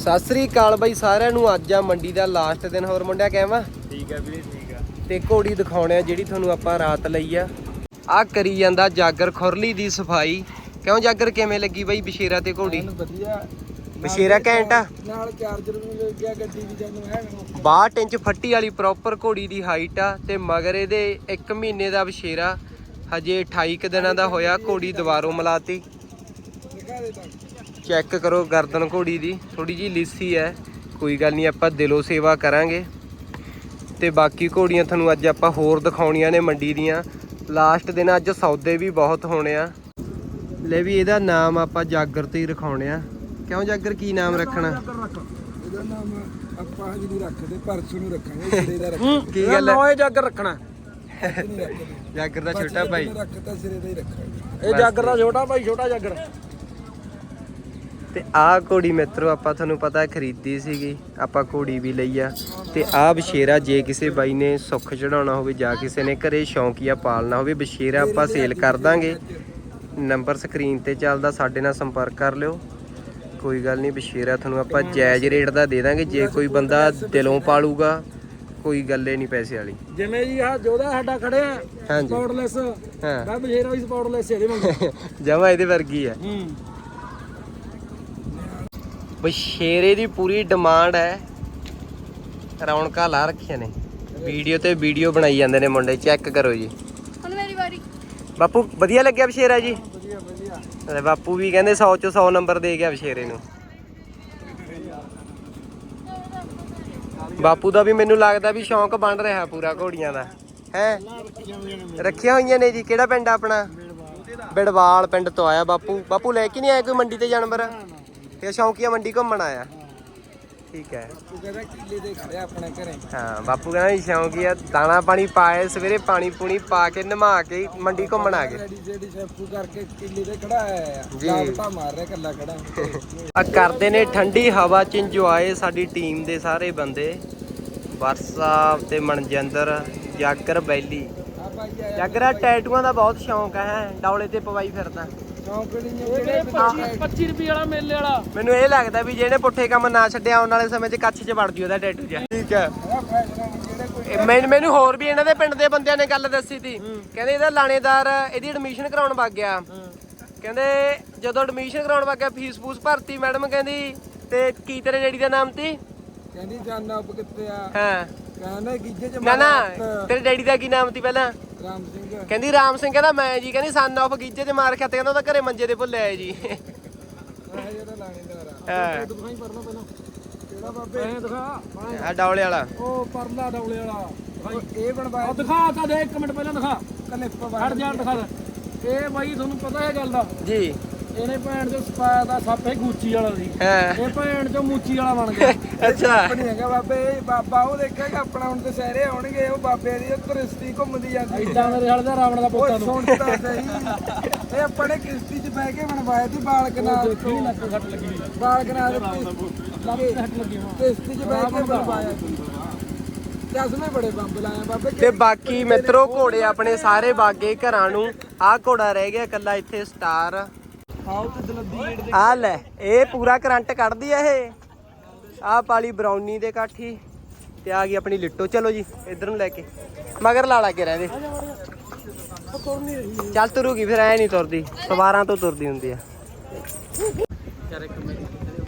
ਸਤਿ ਸ੍ਰੀ ਅਕਾਲ ਬਾਈ ਸਾਰਿਆਂ ਨੂੰ। ਅੱਜ ਆ ਮੰਡੀ ਦਾ ਲਾਸਟ ਦਿਨ। ਹੋਰ ਮੁੰਡਿਆ ਕਹਿਵਾ ਠੀਕ ਹੈ ਵੀਰੇ ਠੀਕ ਆ। ਤੇ ਘੋੜੀ ਦਿਖਾਉਣੇ ਆ ਜਿਹੜੀ ਤੁਹਾਨੂੰ ਆਪਾਂ ਰਾਤ ਲਈ ਆ। ਆ ਕਰੀ ਜਾਂਦਾ ਜਾਗਰ ਖੁਰਲੀ ਦੀ ਸਫ਼ਾਈ। ਕਿਉਂ ਜਾਗਰ ਕਿਵੇਂ ਲੱਗੀ ਬਾਈ ਬਸ਼ੇਰਾ ਤੇ ਘੋੜੀ? ਵਧੀਆ। ਬਸ਼ੇਰਾ ਘੈਂਟ ਆ। ਨਾਲ ਚਾਰਜਰ ਵੀ ਮਿਲ ਗਿਆ ਗੱਡੀ ਵੀ ਜਾਨੂੰ ਹੈ 62 ਇੰਚ ਫੱਟੀ ਵਾਲੀ ਪ੍ਰੋਪਰ ਘੋੜੀ ਦੀ ਹਾਈਟ ਆ ਤੇ ਮਗਰ ਇਹਦੇ 1 ਮਹੀਨੇ ਦਾ ਬਸ਼ੇਰਾ। ਹਜੇ 28 ਕੁ ਦਿਨਾਂ ਦਾ ਹੋਇਆ ਘੋੜੀ ਦੁਬਾਰੋਂ ਮਲਾਤੀ। ਦਿਖਾ ਦੇ ਤਾਂ। ਚੈੱਕ ਕਰੋ ਗਰਦਨ ਘੋੜੀ ਦੀ। ਥੋੜੀ ਜੀ ਲਿੱਸੀ ਹੈ। ਕੋਈ ਗੱਲ ਨਹੀਂ ਆਪਾਂ ਦਿਲੋਂ ਸੇਵਾ ਕਰਾਂਗੇ। ਤੇ ਬਾਕੀ ਘੋੜੀਆਂ ਤੁਹਾਨੂੰ ਅੱਜ ਆਪਾਂ ਹੋਰ ਦਿਖਾਉਣੀਆਂ ਨੇ ਮੰਡੀ ਦੀਆਂ। ਲਾਸਟ ਦਿਨ ਅੱਜ ਸੌਦੇ ਵੀ ਬਹੁਤ ਹੋਣੇ ਆ। ਲੈ ਵੀ ਇਹਦਾ ਨਾਮ ਆਪਾਂ ਜਾਗਰ ਤੇ ਹੀ ਰਖਾਉਣੇ ਆ। ਕਿਉਂ ਜਾਗਰ? ਕੀ ਨਾਮ ਰੱਖਣਾ? ਇਹਦਾ ਨਾਮ ਆਪਾਂ ਹਜੇ ਨਹੀਂ ਰੱਖਦੇ ਪਰਸੋਂ ਨੂੰ ਰੱਖਾਂਗੇ ਸਿਰੇ ਦਾ ਰੱਖਾਂਗੇ। ਕੀ ਗੱਲ ਹੈ? ਨੌਏ ਜਾਗਰ ਰੱਖਣਾ। ਅੱਜ ਜਾਗਰ ਦਾ ਛੋਟਾ ਭਾਈ। ਰੱਖਤਾ ਸਿਰੇ ਦਾ ਹੀ ਰੱਖਾਂਗੇ। ਇਹ ਜਾਗਰ ਦਾ ਛੋਟਾ ਭਾਈ ਛੋਟਾ ਜਾਗਰ। ਤੇ ਆਹ ਘੋੜੀ ਮਿੱਤਰੋ ਆਪਾਂ ਤੁਹਾਨੂੰ ਪਤਾ ਖਰੀਦੀ ਸੀਗੀ ਆਪਾਂ ਘੋੜੀ ਵੀ ਲਈ ਆ। ਤੇ ਆਹ ਬਸ਼ੇਰਾ ਜੇ ਕਿਸੇ ਬਾਈ ਨੇ ਸੁੱਖ ਚੜਾਉਣਾ ਹੋਵੇ ਜਾਂ ਕਿਸੇ ਨੇ ਘਰੇ ਸ਼ੌਂਕੀਆ ਪਾਲਣਾ ਹੋਵੇ ਬਸ਼ੇਰਾ ਆਪਾਂ ਸੇਲ ਕਰ ਦਾਂਗੇ। ਨੰਬਰ ਸਕਰੀਨ ਤੇ ਚੱਲਦਾ ਸਾਡੇ ਨਾਲ ਸੰਪਰਕ ਕਰ ਲਿਓ। ਕੋਈ ਗੱਲ ਨਹੀਂ ਬਸ਼ੇਰਾ ਤੁਹਾਨੂੰ ਆਪਾਂ ਜਾਇਜ਼ ਰੇਟ ਦਾ ਦੇ ਦਾਂਗੇ ਜੇ ਕੋਈ ਬੰਦਾ ਦਿਲੋਂ ਪਾਲੂਗਾ ਕੋਈ ਗੱਲੇ ਨਹੀਂ ਪੈਸੇ ਵਾਲੀ। ਜਿਵੇਂ ਜੀ ਆ ਜੋਦਾ ਸਾਡਾ ਖੜਿਆ ਹਾਂਜੀ। ਸਪੌਟਲੈਸ ਹਾਂ। ਮੈਂ ਬਸ਼ੇਰਾ ਵੀ ਸਪੌਟਲੈਸ ਇਹਦੇ ਵਾਂਗੂ। ਜਮਾ ਇਹਦੇ ਵਰਗੀ ਆ। ਹੂੰ। ਬਸ਼ੇਰੇ ਦੀ ਪੂਰੀ ਡਿਮਾਂਡ ਹੈ। ਰੌਣਕਾਂ ਲਾ ਰੱਖੀਆਂ ਨੇ। ਵੀਡੀਓ ਤੇ ਵੀਡੀਓ ਬਣਾਈ ਜਾਂਦੇ ਨੇ ਮੁੰਡੇ ਚੈੱਕ ਕਰੋ ਜੀ। ਹੁਣ ਮੇਰੀ ਵਾਰੀ। ਬਾਪੂ ਵਧੀਆ ਲੱਗਿਆ ਬਸ਼ੇਰਾ ਜੀ? ਵਧੀਆ ਵਧੀਆ। ਤੇ ਬਾਪੂ ਵੀ ਕਹਿੰਦੇ 100 ਚੋਂ 100 ਨੰਬਰ ਦੇ ਗਿਆ ਬਸ਼ੇਰੇ ਨੂੰ। ਬਾਪੂ ਦਾ ਵੀ ਮੈਨੂੰ ਲੱਗਦਾ ਵੀ ਸ਼ੌਂਕ ਬਣ ਰਿਹਾ ਪੂਰਾ ਘੋੜੀਆਂ ਦਾ। ਹੈ? ਰੱਖੀਆਂ ਹੋਈਆਂ ਨੇ ਜੀ। ਕਿਹੜਾ ਪਿੰਡ ਆਪਣਾ? ਬਿੜਵਾਲ ਪਿੰਡ ਤੋਂ ਆਇਆ ਬਾਪੂ। ਬਾਪੂ ਲੈ ਕੇ ਨਹੀਂ ਆਇਆ ਕੋਈ ਮੰਡੀ ਤੇ ਜਾਨਵਰ? ਤੇ ਸ਼ੌਂਕੀਆ ਮੰਡੀ ਘੁੰਮਣ ਆਇਆ। ਠੀਕ ਹੈ। ਤੂੰ ਕਹਿੰਦਾ ਕਿੱਲੇ ਦੇ ਖੜਿਆ ਆਪਣੇ ਘਰੇ। ਹਾਂ ਬਾਪੂ ਕਹਿੰਦਾ ਵੀ ਸ਼ੌਂਕੀਆ ਦਾਣਾ ਪਾਣੀ ਪਾਏ ਸਵੇਰੇ ਪਾਣੀ ਪੂਣੀ ਪਾ ਕੇ ਨਮਾ ਕੇ ਮੰਡੀ ਘੁੰਮਣ ਆ ਗਏ। ਜਿਹੜੀ ਸ਼ੈਂਪੂ ਕਰਕੇ ਕਿੱਲੇ ਤੇ ਖੜਾ ਆਇਆ ਜੀ। ਲਾਪਤਾ ਮਾਰ ਰਿਹਾ ਕੱਲਾ ਖੜਾ। ਆ ਕਰਦੇ ਨੇ ਠੰਡੀ ਹਵਾ ਚ ਇੰਜੋਏ ਸਾਡੀ ਟੀਮ ਦੇ ਸਾਰੇ ਬੰਦੇ। ਵਰਸਾ ਤੇ ਮਨਜਿੰਦਰ ਜਾਗਰ ਬੈਲੀ। ਜਾਗਰਾ ਟੈਟੂਆਂ ਦਾ ਬਹੁਤ ਸ਼ੌਂਕ ਹੈ ਡੌਲੇ ਤੇ ਪਵਾਈ ਫਿਰਦਾ। ਚੌਂਕ ਨਹੀਂ ਜਿਹੜੇ 25 ਰੁਪਏ ਵਾਲਾ ਮੇਲੇ ਵਾਲਾ। ਮੈਨੂੰ ਇਹ ਲੱਗਦਾ ਵੀ ਜਿਹਨੇ ਪੁੱਠੇ ਕੰਮ ਨਾ ਛੱਡਿਆ ਆਉਣ ਵਾਲੇ ਸਮੇਂ 'ਚ ਕੱਛ 'ਚ ਵੜ ਜੂ ਉਹਦਾ ਟੈਟੂ ਜਿਹਾ। ਠੀਕ ਹੈ। ਜਿਹੜੇ ਮੈਨੂੰ ਮੈਨੂੰ ਹੋਰ ਵੀ ਇਹਨਾਂ ਦੇ ਪਿੰਡ ਦੇ ਬੰਦਿਆਂ ਨੇ ਗੱਲ ਦੱਸੀ ਸੀ ਕਹਿੰਦੇ ਇਹਦਾ ਲਾਣੇਦਾਰ ਇਹਦੀ ਐਡਮਿਸ਼ਨ ਕਰਾਉਣ ਵਗ ਗਿਆ। ਕਹਿੰਦੇ ਜਦੋਂ ਐਡਮਿਸ਼ਨ ਕਰਾਉਣ ਵਗ ਗਿਆ ਫੀਸ ਫੂਸ ਭਰਤੀ ਮੈਡਮ ਕਹਿੰਦੀ ਤੇ ਕੀ ਤੇਰੇ ਡੈਡੀ ਦਾ ਨਾਮ ਸੀ ਕਹਿੰਦੀ ਜਾਨਾ ਉਪ ਕਿੱਥੇ ਆ? ਹਾਂ। ਕਹਿੰਦਾ ਗਿੱਜੇ ਚ ਨਾ ਤੇਰੇ ਡੈਡੀ ਦਾ ਕੀ ਨਾਮ ਸੀ ਪਹਿਲਾਂ? ਰਾਮ ਸਿੰਘ। ਕਹਿੰਦੀ ਰਾਮ ਸਿੰਘ ਕਹਿੰਦਾ ਮੈਂ ਜੀ ਕਹਿੰਦੀ ਸਨ ਆਫ ਗੀਜੇ ਤੇ ਮਾਰ ਖਾਤੇ ਕਹਿੰਦਾ ਉਹਦਾ ਘਰੇ ਮੰਜੇ ਤੇ ਭੁੱਲਿਆ ਹੈ ਜੀ। ਇਹ ਜਿਹੜਾ ਲਾਣੇਦਾਰ ਆ ਹਾਂ। ਦਿਖਾਈ ਪਰਨਾ ਪਹਿਲਾਂ। ਕਿਹੜਾ ਬਾਬੇ? ਐ ਦਿਖਾ। ਆ ਡੌਲੇ ਵਾਲਾ। ਉਹ ਪਰਲਾ ਡੌਲੇ ਵਾਲਾ। ਇਹ ਬਣਵਾਇਆ ਉਹ ਦਿਖਾ ਤਾਂ ਦੇ ਇੱਕ ਮਿੰਟ ਪਹਿਲਾਂ ਦਿਖਾ। ਕਲਿੱਪ ਹਟ ਜਾ ਦਿਖਾ ਦੇ। ਇਹ ਬਾਈ ਤੁਹਾਨੂੰ ਪਤਾ ਇਹ ਗੱਲ ਦਾ। ਜੀ। ਇਹਨੇ ਭੈਣ ਚੋਂ ਸਪਾਇਆ ਦਾ ਸੱਪ ਗੂਚੀ ਵਾਲਾ ਸੀ। ਹਾਂ। ਇਹ ਭੈਣ ਚੋਂ ਮੂਚੀ ਵਾਲਾ ਬਣ ਗਿਆ। ਅੱਛਾ। ਨਹੀਂ ਹੈਗਾ ਬਾਬੇ ਇਹ ਬਾਬਾ ਉਹ ਦੇਖੇਗਾ ਆਪਣਾ ਹੁਣ ਤੇ ਸਹਿਰੇ ਆਉਣਗੇ ਉਹ ਬਾਬੇ ਦੀ ਤੁਰਸਤੀ ਘੁੰਮਦੀ ਜਾਂਦੀ ਇਦਾਂ ਮੇਰੇ ਹਾਲ ਦਾ ਰਾਵਣ ਦਾ ਉਹ ਪੁੱਤਾਂ ਨੂੰ। ਸੁਣਦਾ ਸਹੀ। ਇਹ ਆਪਣੇ ਕਿਸ਼ਤੀ 'ਚ ਬਹਿ ਕੇ ਬਣਵਾਇਆ ਸੀ ਬਾਲਕ ਨਾਲ ਦੇਖੀ ਲੱਕ ਘੱਟ ਲੱਗੀ ਬਾਲਕ ਨਾਲ ਲੱਕ ਘੱਟ ਲੱਗੀ ਹਾਂ ਕਿਸ਼ਤੀ 'ਚ ਬਹਿ ਕੇ ਬਣਵਾਇਆ ਸੀ। ਚਸ਼ਮੇ ਬੜੇ ਬੰਬ ਲਾਏ ਬਾਬੇ ਤੇ ਬਾਕੀ ਮਿੱਤਰੋ ਘੋੜੇ ਆਪਣੇ ਸਾਰੇ ਬਾਗੇ ਘਰਾਂ ਨੂੰ। ਆਹ ਘੋੜਾ ਰਹਿ ਗਿਆ ਇਕੱਲਾ ਇੱਥੇ ਸਟਾਰ। ਆਓ ਤੇ ਦਲੱਦੀ ਗੇਟ ਦੇ ਆ ਲੈ, ਇਹ ਪੂਰਾ ਕਰੰਟ ਕੱਢਦੀ ਆ ਇਹ। ਆਹ ਪਾਲੀ ਬਰਾਉਨੀ ਦੇ ਕਾਠੀ ਤੇ ਆ ਗਈ ਆਪਣੀ ਲਿੱਟੋ। ਚਲੋ ਜੀ, ਇਧਰ ਨੂੰ ਲੈ ਕੇ। ਮਗਰ ਲਾ ਲਾ ਕੇ ਰਹਿੰਦੇ ਚੱਲ ਤੁਰੂਗੀ, ਫਿਰ ਐ ਨਹੀਂ ਤੁਰਦੀ। ਸਵਾਰਾਂ ਤੋਂ ਤੁਰਦੀ ਹੁੰਦੀ ਆ।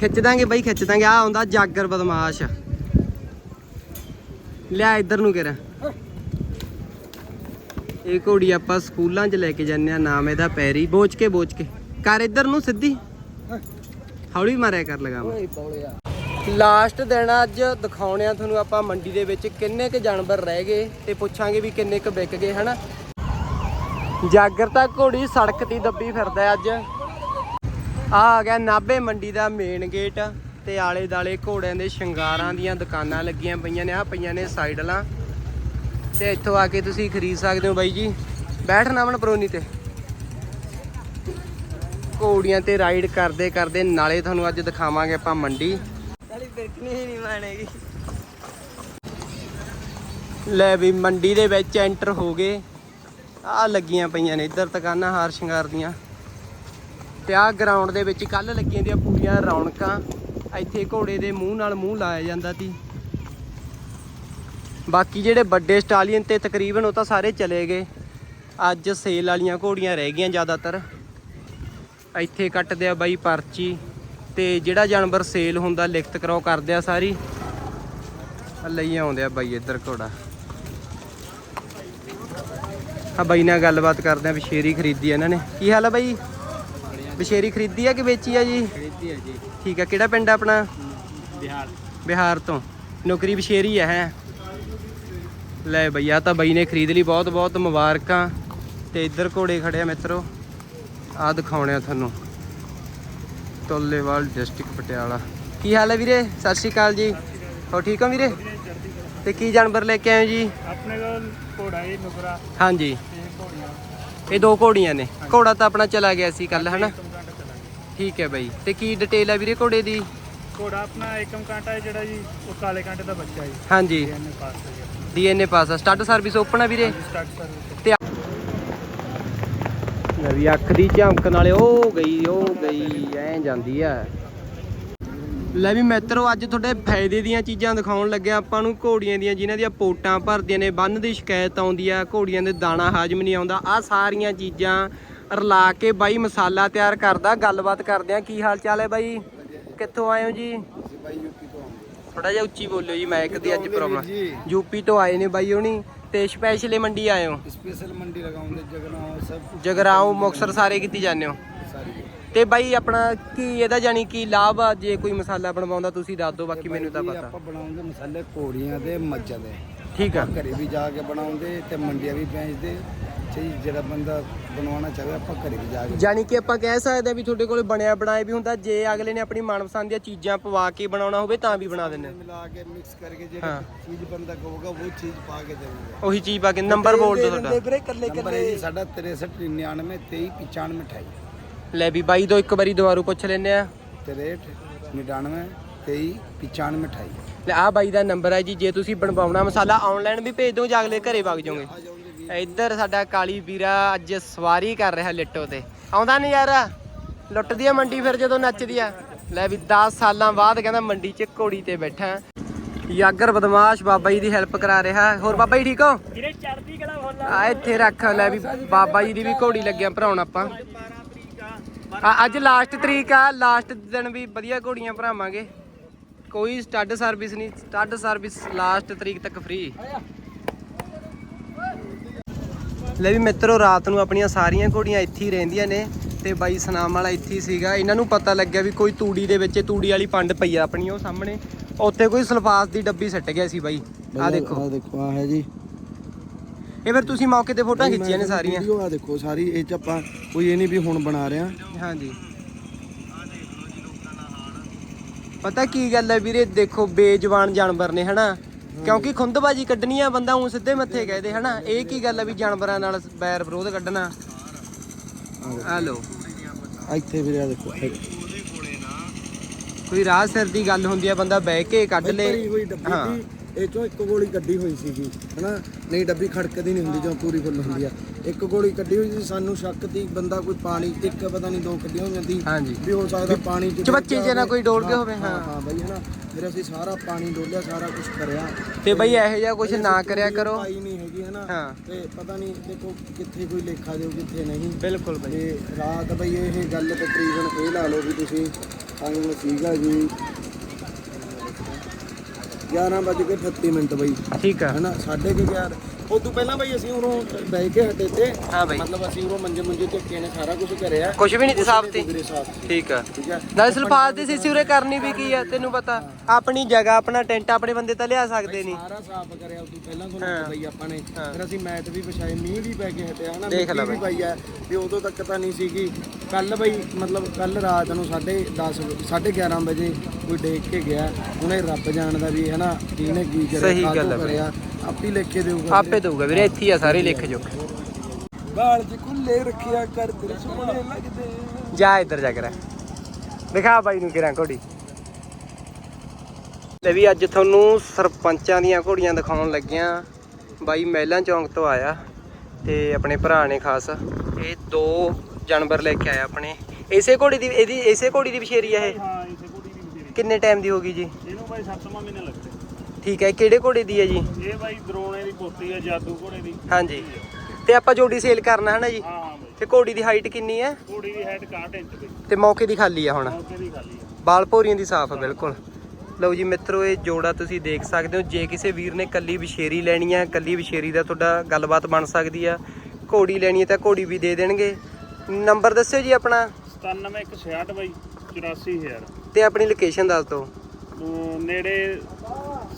ਖਿੱਚ ਦਾਂਗੇ ਬਈ ਖਿੱਚ ਦਾਂਗੇ ਆ ਆਉਂਦਾ ਜਾਗਰ ਬਦਮਾਸ਼। ਲਿਆ ਇਧਰ ਨੂੰ ਕਿਰਾ। ਇਹ ਘੋੜੀ ਆਪਾਂ ਸਕੂਲਾਂ 'ਚ ਲੈ ਕੇ ਜਾਂਦੇ ਆ, ਨਾਮ ਇਹਦਾ ਪੈਰੀ। ਬੋਚ ਕੇ ਬੋਚ ਕੇ। ਕਰ ਇੱਧਰ ਨੂੰ ਸਿੱਧੀ। ਹੌਲੀ ਮਾਰਿਆ ਕਰ ਲਗਾਵਾ ਲਾਸਟ ਦਿਨ ਅੱਜ ਦਿਖਾਉਣੇ ਆ ਤੁਹਾਨੂੰ ਆਪਾਂ ਮੰਡੀ ਦੇ ਵਿੱਚ ਕਿੰਨੇ ਕ ਜਾਨਵਰ ਰਹਿ ਗਏ ਤੇ ਪੁੱਛਾਂਗੇ ਵੀ ਕਿੰਨੇ ਕ ਵਿਕ ਗਏ, ਹਨਾ? ਜਾਗਰ ਤਾਂ ਘੋੜੀ ਸੜਕ ਤੇ ਦੱਬੀ ਫਿਰਦਾ ਅੱਜ। ਆ ਆ ਗਿਆ ਨਾਭੇ ਮੰਡੀ ਦਾ ਮੇਨ ਗੇਟ ਤੇ ਆਲੇ ਦਾਲੇ ਘੋੜਿਆਂ ਦੇ ਸ਼ਿੰਗਾਰਾਂ ਦੀਆਂ ਦੁਕਾਨਾਂ ਲੱਗੀਆਂ ਪਈਆਂ ਨੇ ਆ ਪਈਆਂ ਨੇ ਸਾਈਡਲਾਂ। ਤੇ ਇੱਥੋਂ ਆ ਕੇ ਤੁਸੀਂ ਖਰੀਦ ਸਕਦੇ ਹੋ ਬਾਈ ਜੀ। ਬੈਠਣਾ ਨਾਮਣ ਪਰੋਨੀ ਤੇ। ਘੋੜੀਆਂ ਤੇ ਰਾਈਡ ਕਰਦੇ ਕਰਦੇ ਨਾਲੇ ਤੁਹਾਨੂੰ ਅੱਜ ਦਿਖਾਵਾਂਗੇ ਆਪਾਂ ਮੰਡੀ। ਸਾਲੀ ਬਿਰਕਣੀ ਹੀ ਨਹੀਂ ਮਾਣੇਗੀ ਲੈ ਵੀ ਮੰਡੀ ਦੇ ਵਿੱਚ ਐਂਟਰ ਹੋ ਗਏ। ਆ ਲੱਗੀਆਂ ਪਈਆਂ ਨੇ ਇੱਧਰ ਦੁਕਾਨਾਂ ਹਾਰ ਸ਼ਿੰਗਾਰ ਦੀਆਂ। ਤੇ ਆਹ ਗਰਾਊਂਡ ਦੇ ਵਿੱਚ ਕੱਲ ਲੱਗੀਆਂ ਦੀਆਂ ਪੂਰੀਆਂ ਰੌਣਕਾਂ। ਇੱਥੇ ਘੋੜੇ ਦੇ ਮੂੰਹ ਨਾਲ ਮੂੰਹ ਲਾਇਆ ਜਾਂਦਾ ਸੀ। ਬਾਕੀ ਜਿਹੜੇ ਵੱਡੇ ਸਟਾਲੀਅਨ ਤੇ ਤਕਰੀਬਨ ਉਹ ਤਾਂ ਸਾਰੇ ਚਲੇ ਗਏ। ਅੱਜ ਸੇਲ ਵਾਲੀਆਂ ਘੋੜੀਆਂ ਰਹਿ ਗਈਆਂ ਜ਼ਿਆਦਾਤਰ। ਇੱਥੇ ਕੱਟਦੇ ਆ ਬਾਈ ਪਰਚੀ ਤੇ ਜਿਹੜਾ ਜਾਨਵਰ ਸੇਲ ਹੁੰਦਾ ਲਿਖਤ ਕਰਾਓ ਕਰਦੇ ਆ ਸਾਰੀ। ਆ ਲਈ ਆਉਂਦੇ ਆ ਬਾਈ ਇੱਧਰ ਘੋੜਾ। ਆ ਬਾਈ ਨਾਲ ਗੱਲਬਾਤ ਕਰਦੇ ਆ ਵਿਸ਼ੇਰੀ ਖਰੀਦੀ ਆ ਇਹਨਾਂ ਨੇ। ਕੀ ਹਾਲ ਆ ਬਾਈ? ਵਿਸ਼ੇਰੀ ਖਰੀਦੀ ਆ ਕਿ ਵੇਚੀ ਆ ਜੀ? ਖਰੀਦੀ ਹੈ ਜੀ। ਠੀਕ ਆ ਕਿਹੜਾ ਪਿੰਡ ਆ ਆਪਣਾ? ਬਿਹਾਰ। ਬਿਹਾਰ ਤੋਂ। ਨੌਕਰੀ ਵਿਸ਼ੇਰੀ ਆ ਹੈ? ਲੈ ਬਈ ਆ ਤਾਂ ਬਾਈ ਨੇ ਖਰੀਦ ਲਈ ਬਹੁਤ ਬਹੁਤ ਮੁਬਾਰਕਾਂ। ਤੇ ਇੱਧਰ ਘੋੜੇ ਖੜੇ ਆ ਮਿੱਤਰੋ। ਆ ਦਿਖਾਉਣੇ ਆ ਤੁਹਾਨੂੰ। ਟੋਲੇਵਾਲ ਡਿਸਟ੍ਰਿਕਟ ਪਟਿਆਲਾ। ਕੀ ਹਾਲ ਹੈ ਵੀਰੇ? ਸਤਿ ਸ਼੍ਰੀ ਅਕਾਲ ਜੀ। ਹੋ ਠੀਕ ਹੋ ਵੀਰੇ? ਤੇ ਕੀ ਜਾਨਵਰ ਲੈ ਕੇ ਆਏ ਹੋ ਜੀ? ਆਪਣੇ ਕੋਲ ਘੋੜਾ ਹੈ ਨੁਕਰਾ। ਹਾਂਜੀ। ਇਹ ਦੋ ਘੋੜੀਆਂ ਨੇ। ਘੋੜਾ ਤਾਂ ਆਪਣਾ ਚਲਾ ਗਿਆ ਸੀ ਕੱਲ ਹਨਾ? ਠੀਕ ਹੈ ਬਾਈ। ਤੇ ਕੀ ਡਿਟੇਲ ਹੈ ਵੀਰੇ ਘੋੜੇ ਦੀ? ਘੋੜਾ ਆਪਣਾ ਏਕਮ ਕਾਂਟਾ ਹੈ ਜਿਹੜਾ ਜੀ ਉਹ ਕਾਲੇ ਕਾਂਟੇ ਦਾ ਬੱਚਾ ਜੀ। ਹਾਂਜੀ। ਇਹਨੇ ਪਾਸ ਹੋ ਡੀਐਨਏ ਪਾਸ ਆ। ਸਟੱਡ ਸਰਵਿਸ ਓਪਨ ਆ ਵੀਰੇ? ਸਟਾਰਟ ਸਰਵਿਸ ਤੇ ਲੈ ਵੀ ਅੱਖ ਦੀ ਝਮਕ ਨਾਲੇ ਉਹ ਗਈ ਉਹ ਗਈ ਐ ਜਾਂਦੀ ਆ। ਲੈ ਵੀ ਮਿੱਤਰੋ ਅੱਜ ਤੁਹਾਡੇ ਫਾਇਦੇ ਦੀਆਂ ਚੀਜ਼ਾਂ ਦਿਖਾਉਣ ਲੱਗਿਆ ਆਪਾਂ ਨੂੰ ਘੋੜੀਆਂ ਦੀਆਂ ਜਿਨ੍ਹਾਂ ਦੀਆਂ ਪੋਟਾਂ ਭਰਦੀਆਂ ਨੇ ਬੰਨ ਦੀ ਸ਼ਿਕਾਇਤ ਆਉਂਦੀ ਆ ਘੋੜੀਆਂ ਦੇ ਦਾਣਾ ਹਾਜ਼ਮ ਨਹੀਂ ਆਉਂਦਾ। ਆ ਸਾਰੀਆਂ ਚੀਜ਼ਾਂ ਰਲਾ ਕੇ ਬਾਈ ਮਸਾਲਾ ਤਿਆਰ ਕਰਦਾ ਗੱਲਬਾਤ ਕਰਦੇ ਆ ਕੀ ਹਾਲ ਚਾਲ ਹੈ ਬਾਈ? ਕਿੱਥੋਂ ਆਏ ਹੋ ਜੀ? ਥੋੜਾ ਜਿਹਾ ਉੱਚੀ ਬੋਲਿਓ ਜੀ ਮਾਈਕ ਦੀ ਅੱਜ ਪ੍ਰੋਬਲਮ ਯੂਪੀ ਤੋਂ ਆਏ ਨੇ ਬਾਈ ਹੋਣੀ। ਤੇ ਸਪੈਸ਼ਲੀ ਮੰਡੀ ਆਏ ਹੋ? ਸਪੈਸ਼ਲ ਮੰਡੀ ਲਗਾਉਂਦੇ ਜਗਨਾ ਸਭ ਜਗਰਾਉਂ ਮੁਕਤਸਰ ਸਾਰੇ ਕੀਤੀ ਜਾਂਦੇ ਹੋ? ਸਾਰੀ। ਤੇ ਬਾਈ ਆਪਣਾ ਕੀ ਇਹਦਾ ਜਾਨੀ ਕੀ ਲਾਭ ਆ? ਜੇ ਕੋਈ ਮਸਾਲਾ ਬਣਵਾਉਂਦਾ ਤੁਸੀਂ ਦੱਸ ਦਿਓ ਬਾਕੀ ਮੈਨੂੰ ਤਾਂ ਪਤਾ। ਆਪਾਂ ਬਣਾਉਂਦੇ ਮਸਾਲੇ ਘੋੜੀਆਂ ਦੇ ਮੱਝਾਂ ਦੇ। ਠੀਕ ਆ। ਘਰੇ ਵੀ ਜਾ ਕੇ ਬਣਾਉਂਦੇ ਤੇ ਮੰਡੀਆਂ ਵੀ ਭੇਜਦੇ ਚੀਜ਼ ਜਿਹੜਾ ਬੰਦਾ ਬਣਵਾਉਣਾ ਚਾਹੇ ਆਪਾਂ ਘਰੇ ਵੀ ਜਾ ਕੇ ਜਾਨੀ ਕਿ ਆਪਾਂ ਕਹਿ ਸਕਦੇ ਆ ਵੀ ਤੁਹਾਡੇ ਕੋਲ ਬਣਿਆ ਬਣਾਇਆ ਵੀ ਹੁੰਦਾ। ਜੇ ਅਗਲੇ ਨੇ ਆਪਣੀ ਮਨਪਸੰਦ ਦੀਆਂ ਚੀਜ਼ਾਂ ਪਵਾ ਕੇ ਬਣਾਉਣਾ ਹੋਵੇ ਤਾਂ ਵੀ ਬਣਾ ਦਿੰਦੇ ਮਿਲਾ ਕੇ ਮਿਕਸ ਕਰਕੇ ਹਾਂ। ਜਿਹੜੀ ਚੀਜ਼ ਬੰਦਾ ਕਹੂਗਾ ਉਹ ਚੀਜ਼ ਪਾ ਕੇ ਦੇਊਗਾ। ਉਹੀ ਚੀਜ਼ ਪਾ ਕੇ ਨੰਬਰ ਬੋਲ ਦਿਓ ਤੁਹਾਡਾ। ਵੀਰੇ ਕੱਲੇ ਕੱਲੇ ਜੀ ਸਾਡਾ 63 99 23 95 28 ਲੈ ਵੀ ਬਾਈ ਤੋਂ ਇੱਕ ਵਾਰੀ ਦੁਬਾਰਾ ਪੁੱਛ ਲੈਨੇ ਆ। 63 99 23 95 28 ਲੈ ਆ ਬਾਈ ਦਾ ਨੰਬਰ ਹੈ ਜੀ ਜੇ ਤੁਸੀਂ ਬਣਵਾਉਣਾ ਮਸਾਲਾ ਆਨਲਾਈਨ ਵੀ ਭੇਜ ਦਿਓ ਜਾਂ ਅਗਲੇ ਘਰੇ ਵਗ ਜਾਓਗੇ। ਇੱਧਰ ਸਾਡਾ ਕਾਲੀ ਵੀਰਾ ਅੱਜ ਸਵਾਰੀ ਕਰ ਰਿਹਾ ਲਿੱਟੋ ਤੇ। ਆਉਂਦਾ ਨਜ਼ਾਰਾ ਲੁੱਟਦੀ ਆ ਮੰਡੀ ਫਿਰ ਜਦੋਂ ਨੱਚਦੀ ਆ। ਲੈ ਵੀ 10 ਸਾਲਾਂ ਬਾਅਦ ਕਹਿੰਦਾ ਮੰਡੀ 'ਚ ਘੋੜੀ ਤੇ ਬੈਠਾ। ਯਾਗਰ ਬਦਮਾਸ਼ ਬਾਬਾ ਜੀ ਦੀ ਹੈਲਪ ਕਰਾ ਰਿਹਾ। ਹੋਰ ਬਾਬਾ ਜੀ ਠੀਕ ਹੋ? ਵੀਰੇ ਚੜਦੀ ਕਲਾ ਬੋਲਾ ਆ। ਇੱਥੇ ਰੱਖ ਲੈ ਵੀ ਬਾਬਾ ਜੀ ਦੀ ਵੀ ਘੋੜੀ ਲੱਗਿਆ ਭਰਾਉਣ ਆਪਾਂ। ਅੱਜ ਲਾਸਟ ਤਰੀਕ ਆ ਲਾਸਟ ਦਿਨ ਵੀ ਵਧੀਆ ਘੋੜੀਆਂ ਭਰਾਵਾਂਗੇ। ਕੋਈ ਸਟੱਡ ਸਰਵਿਸ ਨਹੀਂ ਸਟੱਡ ਸਰਵਿਸ ਲਾਸਟ ਤਰੀਕ ਤੱਕ ਫ੍ਰੀ ਲੈ ਵੀ ਮਿੱਤਰੋ ਰਾਤ ਨੂੰ ਆਪਣੀਆਂ ਸਾਰੀਆਂ ਘੋੜੀਆਂ ਇੱਥੇ ਹੀ ਰਹਿੰਦੀਆਂ ਨੇ ਤੇ ਬਾਈ ਸਨਾਮ ਵਾਲਾ ਇੱਥੇ ਸੀਗਾ। ਇਹਨਾਂ ਨੂੰ ਪਤਾ ਲੱਗਿਆ ਵੀ ਕੋਈ ਤੂੜੀ ਦੇ ਵਿੱਚ ਤੂੜੀ ਵਾਲੀ ਪੰਡ ਪਈ ਆ ਆਪਣੀ ਉਹ ਸਾਹਮਣੇ। ਉੱਥੇ ਕੋਈ ਸਲਫਾਸ ਦੀ ਡੱਬੀ ਸੱਟ ਗਿਆ ਸੀ ਬਾਈ। ਆ ਦੇਖੋ। ਆ ਦੇਖੋ ਆ ਹੈ ਜੀ। ਇਹ ਫਿਰ ਤੁਸੀਂ ਮੌਕੇ ਤੇ ਫੋਟੋਆਂ ਖਿੱਚੀਆਂ ਨੇ ਸਾਰੀਆਂ। ਵੀਡੀਓ ਆ ਦੇਖੋ ਸਾਰੀ ਇਹ ਚ ਆਪਾਂ ਕੋਈ ਇਹ ਨਹੀਂ ਵੀ ਹੁਣ ਬਣਾ ਰਿਹਾ ਹਾਂਜੀ। ਪਤਾ ਕੀ ਗੱਲ ਹੈ ਵੀਰੇ ਦੇਖੋ ਬੇਜਵਾਨ ਜਾਨਵਰ ਨੇ ਹਨਾ? ਕਿਉਂਕਿ ਖੁੰਦਬਾਜੀ ਕੱਢਣੀ ਆ ਬੰਦਾ ਉਂ ਸਿੱਧੇ ਮੱਥੇ ਕਹਦੇ ਹਨਾ? ਇਹ ਕੀ ਗੱਲ ਹੈ ਵੀ ਜਾਨਵਰਾਂ ਨਾਲ ਬੈਰ ਵਿਰੋਧ ਕੱਢਣਾ? ਆ ਲੋ ਇੱਥੇ ਵੀਰੇ ਆ ਦੇਖੋ ਕੋਈ ਰਾਹ ਸਿਰ ਦੀ ਗੱਲ ਹੁੰਦੀ ਆ ਬੰਦਾ ਬਹਿ ਕੇ ਕੱਢ ਲੇ। ਹਾਂ। ਇਹ ਚੋਂ ਇੱਕ ਗੋਲੀ ਕੱਢੀ ਹੋਈ ਸੀਗੀ ਹਨਾ? ਨਹੀਂ ਡੱਬੀ ਖੜਕਦੀ ਨਹੀਂ ਹੁੰਦੀ ਜਦੋਂ ਪੂਰੀ ਫੁੱਲ ਹੁੰਦੀ ਆ। ਇੱਕ ਗੋਲੀ ਕੱਢੀ ਹੋਈ ਸੀ ਸਾਨੂੰ ਸ਼ੱਕ ਸੀ ਬੰਦਾ ਕੋਈ ਪਾਣੀ ਇੱਕ ਪਤਾ ਨਹੀਂ ਦੋ ਕੱਢੀਆਂ ਹੋਈਆਂ ਸੀ ਹਾਂਜੀ। ਵੀ ਹੋ ਸਕਦਾ ਪਾਣੀ ਚ ਚਵੱਚੇ ਚ ਨਾ ਕੋਈ ਡੋਲ ਕੇ ਹੋਵੇ, ਹਾਂ। ਹਾਂ। ਬਈ ਹਨਾ? ਫਿਰ ਅਸੀਂ ਸਾਰਾ ਪਾਣੀ ਡੋਲਿਆ ਸਾਰਾ ਕੁਝ ਕਰਿਆ ਤੇ ਬਈ ਇਹੋ ਜਿਹਾ ਕੁਝ ਨਾ ਕਰਿਆ ਕਰੋ। ਪਾਈ ਨਹੀਂ ਹੈਗੀ ਹਨਾ। ਤੇ ਪਤਾ ਨਹੀਂ ਦੇਖੋ ਕਿੱਥੇ ਕੋਈ ਲੇਖਾ ਦਿਓ ਕਿੱਥੇ ਨਹੀਂ। ਬਿਲਕੁਲ ਬਈ। ਤੇ ਰਾਤ ਬਈ ਇਹ ਗੱਲ ਤਕਰੀਬਨ ਇਹ ਲਾ ਲਓ ਵੀ ਤੁਸੀਂ ਟਾਈਮ ਸੀਗਾ ਜੀ। 11 ਵਜੇ ਕੇ 38 ਮਿੰਟ ਬਈ। ਠੀਕ ਆ। ਹਨਾ 11:30 ਉਦੋਂ ਪਹਿਲਾਂ ਬਾਈ ਅਸੀਂ ਉਰੋਂ ਬੈ ਕੇ ਹਟੇ ਤੇ ਹਾਂ ਬਾਈ। ਮਤਲਬ ਅਸੀਂ ਉਰੋਂ ਮੰਜੇ ਮੰਜੇ ਚੱਕੇ ਨੇ ਸਾਰਾ ਕੁਝ ਕਰਿਆ। ਕੁਝ ਵੀ ਨਹੀਂ ਸੀ ਸਾਫ਼ ਤੀ। ਠੀਕ ਆ। ਠੀਕ ਹੈ ਨਾਲ ਦੀ ਸੀਸੀ ਉਰੇ ਕਰਨੀ ਵੀ ਕੀ ਆ ਤੈਨੂੰ ਪਤਾ। ਆਪਣੀ ਜਗ੍ਹਾ ਆਪਣਾ ਟੈਂਟ ਆਪਣੇ ਬੰਦੇ ਤਾਂ ਲਿਆ ਸਕਦੇ ਨਹੀਂ। ਸਾਰਾ ਸਾਫ਼ ਕਰਿਆ ਉਦੋਂ ਪਹਿਲਾਂ ਤੁਹਾਨੂੰ ਪਤਾ ਆਪਾਂ ਨੇ। ਫਿਰ ਅਸੀਂ ਮੈਟ ਵੀ ਵਿਛਾਏ ਮੀਂਹ ਵੀ ਪੈ ਕੇ ਹਟਿਆ ਹਨਾ? ਦੇਖ ਲੈ ਮਿੱਟੀ ਆ। ਤੇ ਉਦੋਂ ਤੱਕ ਤਾਂ ਨਹੀਂ ਸੀਗੀ। ਕੱਲ ਬਈ ਮਤਲਬ ਕੱਲ ਰਾਤ ਨੂੰ 10:30 11:30 ਵਜੇ ਕੋਈ ਦੇਖ ਕੇ ਗਿਆ। ਉਹਨੇ ਰੱਬ ਜਾਣਦਾ ਵੀ ਹਨਾ ਕਿਹਨੇ ਕੀ ਕਰਿਆ ਸਹੀ ਗੱਲ ਕਾਹਤੋਂ ਬਈ। ਕਰਿਆ। ਆਪੀ ਲਿਖ ਕੇ ਦੇਊਗਾ ਆਪੇ ਦਊਗਾ ਵੀਰੇ ਇੱਥੇ ਹੀ ਆ ਸਾਰੇ ਲਿਖ ਜੋ। ਗਾਲ ਚ ਖੁੱਲੇ ਰੱਖਿਆ ਕਰ ਤੇਰੇ ਸੋਹਣੇ ਲੱਗਦੇ। ਜਾ ਇੱਧਰ ਜਾ ਕੇ ਦਿਖਾ ਬਾਈ ਨੂੰ ਕਿਰਾਂ ਘੋੜੀ। ਲੈ ਵੀ ਅੱਜ ਤੁਹਾਨੂੰ ਸਰਪੰਚਾਂ ਦੀਆਂ ਘੋੜੀਆਂ ਦਿਖਾਉਣ ਲੱਗਿਆਂ। ਬਾਈ ਮਹਿਲਾਂ ਚੌਂਕ ਤੋਂ ਆਇਆ ਤੇ ਆਪਣੇ ਭਰਾ ਨੇ ਖਾਸ। ਇਹ ਦੋ ਜਾਨਵਰ ਲੈ ਕੇ ਆਇਆ ਆਪਣੇ। ਇਸੇ ਘੋੜੀ ਦੀ ਇਹਦੀ ਇਸੇ ਘੋੜੀ ਦੀ ਵਿਸ਼ੇਰੀ ਆ ਇਹ? ਹਾਂ ਇਸੇ ਘੋੜੀ ਦੀ ਵੀਰੇ ਕਿੰਨੇ ਟਾਈਮ ਦੀ ਹੋਗੀ ਜੀ? ਇਹਨੂੰ ਬਾਈ 7ਵਾਂ ਮਹੀਨੇ ਲੱਗਦੇ ਠੀਕ ਹੈ ਕਿਹੜੇ ਘੋੜੇ ਦੀ ਹੈ ਜੀ? ਇਹ ਬਾਈ ਦਰੋਣੇ ਦੀ ਪੋਤੀ ਆ ਜਾਦੂ ਘੋੜੇ ਦੀ। ਹਾਂਜੀ। ਤੇ ਆਪਾਂ ਜੋੜੀ ਸੇਲ ਕਰਨਾ ਹੈ ਨਾ ਜੀ? ਹਾਂ ਹਾਂ ਬਾਈ। ਤੇ ਘੋੜੀ ਦੀ ਹਾਈਟ ਕਿੰਨੀ ਹੈ? ਘੋੜੀ ਦੀ ਹਾਈਟ 61 ਇੰਚ ਦੀ। ਤੇ ਮੌਕੇ ਦੀ ਖਾਲੀ ਆ ਹੁਣ? ਮੌਕੇ ਦੀ ਖਾਲੀ ਆ। ਬਾਲ ਭੋਰੀਆਂ ਦੀ ਸਾਫ਼ ਆ ਬਿਲਕੁਲ। ਲਓ ਜੀ ਮਿੱਤਰੋ ਇਹ ਜੋੜਾ ਤੁਸੀਂ ਦੇਖ ਸਕਦੇ ਹੋ। ਜੇ ਕਿਸੇ ਵੀਰ ਨੇ ਕੱਲੀ ਵਿਸ਼ੇਰੀ ਲੈਣੀ ਹੈ ਕੱਲੀ ਵਿਸ਼ੇਰੀ ਦਾ ਤੁਹਾਡਾ ਗੱਲਬਾਤ ਬਣ ਸਕਦੀ ਆ। ਘੋੜੀ ਲੈਣੀ ਹੈ ਤਾਂ ਘੋੜੀ ਵੀ ਦੇ ਦੇਣਗੇ। ਨੰਬਰ ਦੱਸਿਓ ਜੀ ਆਪਣਾ। 97166 ਬਾਈ 84000 ਤੇ ਆਪਣੀ ਲੋਕੇਸ਼ਨ ਦੱਸ ਦਿਓ। ਨੇੜੇ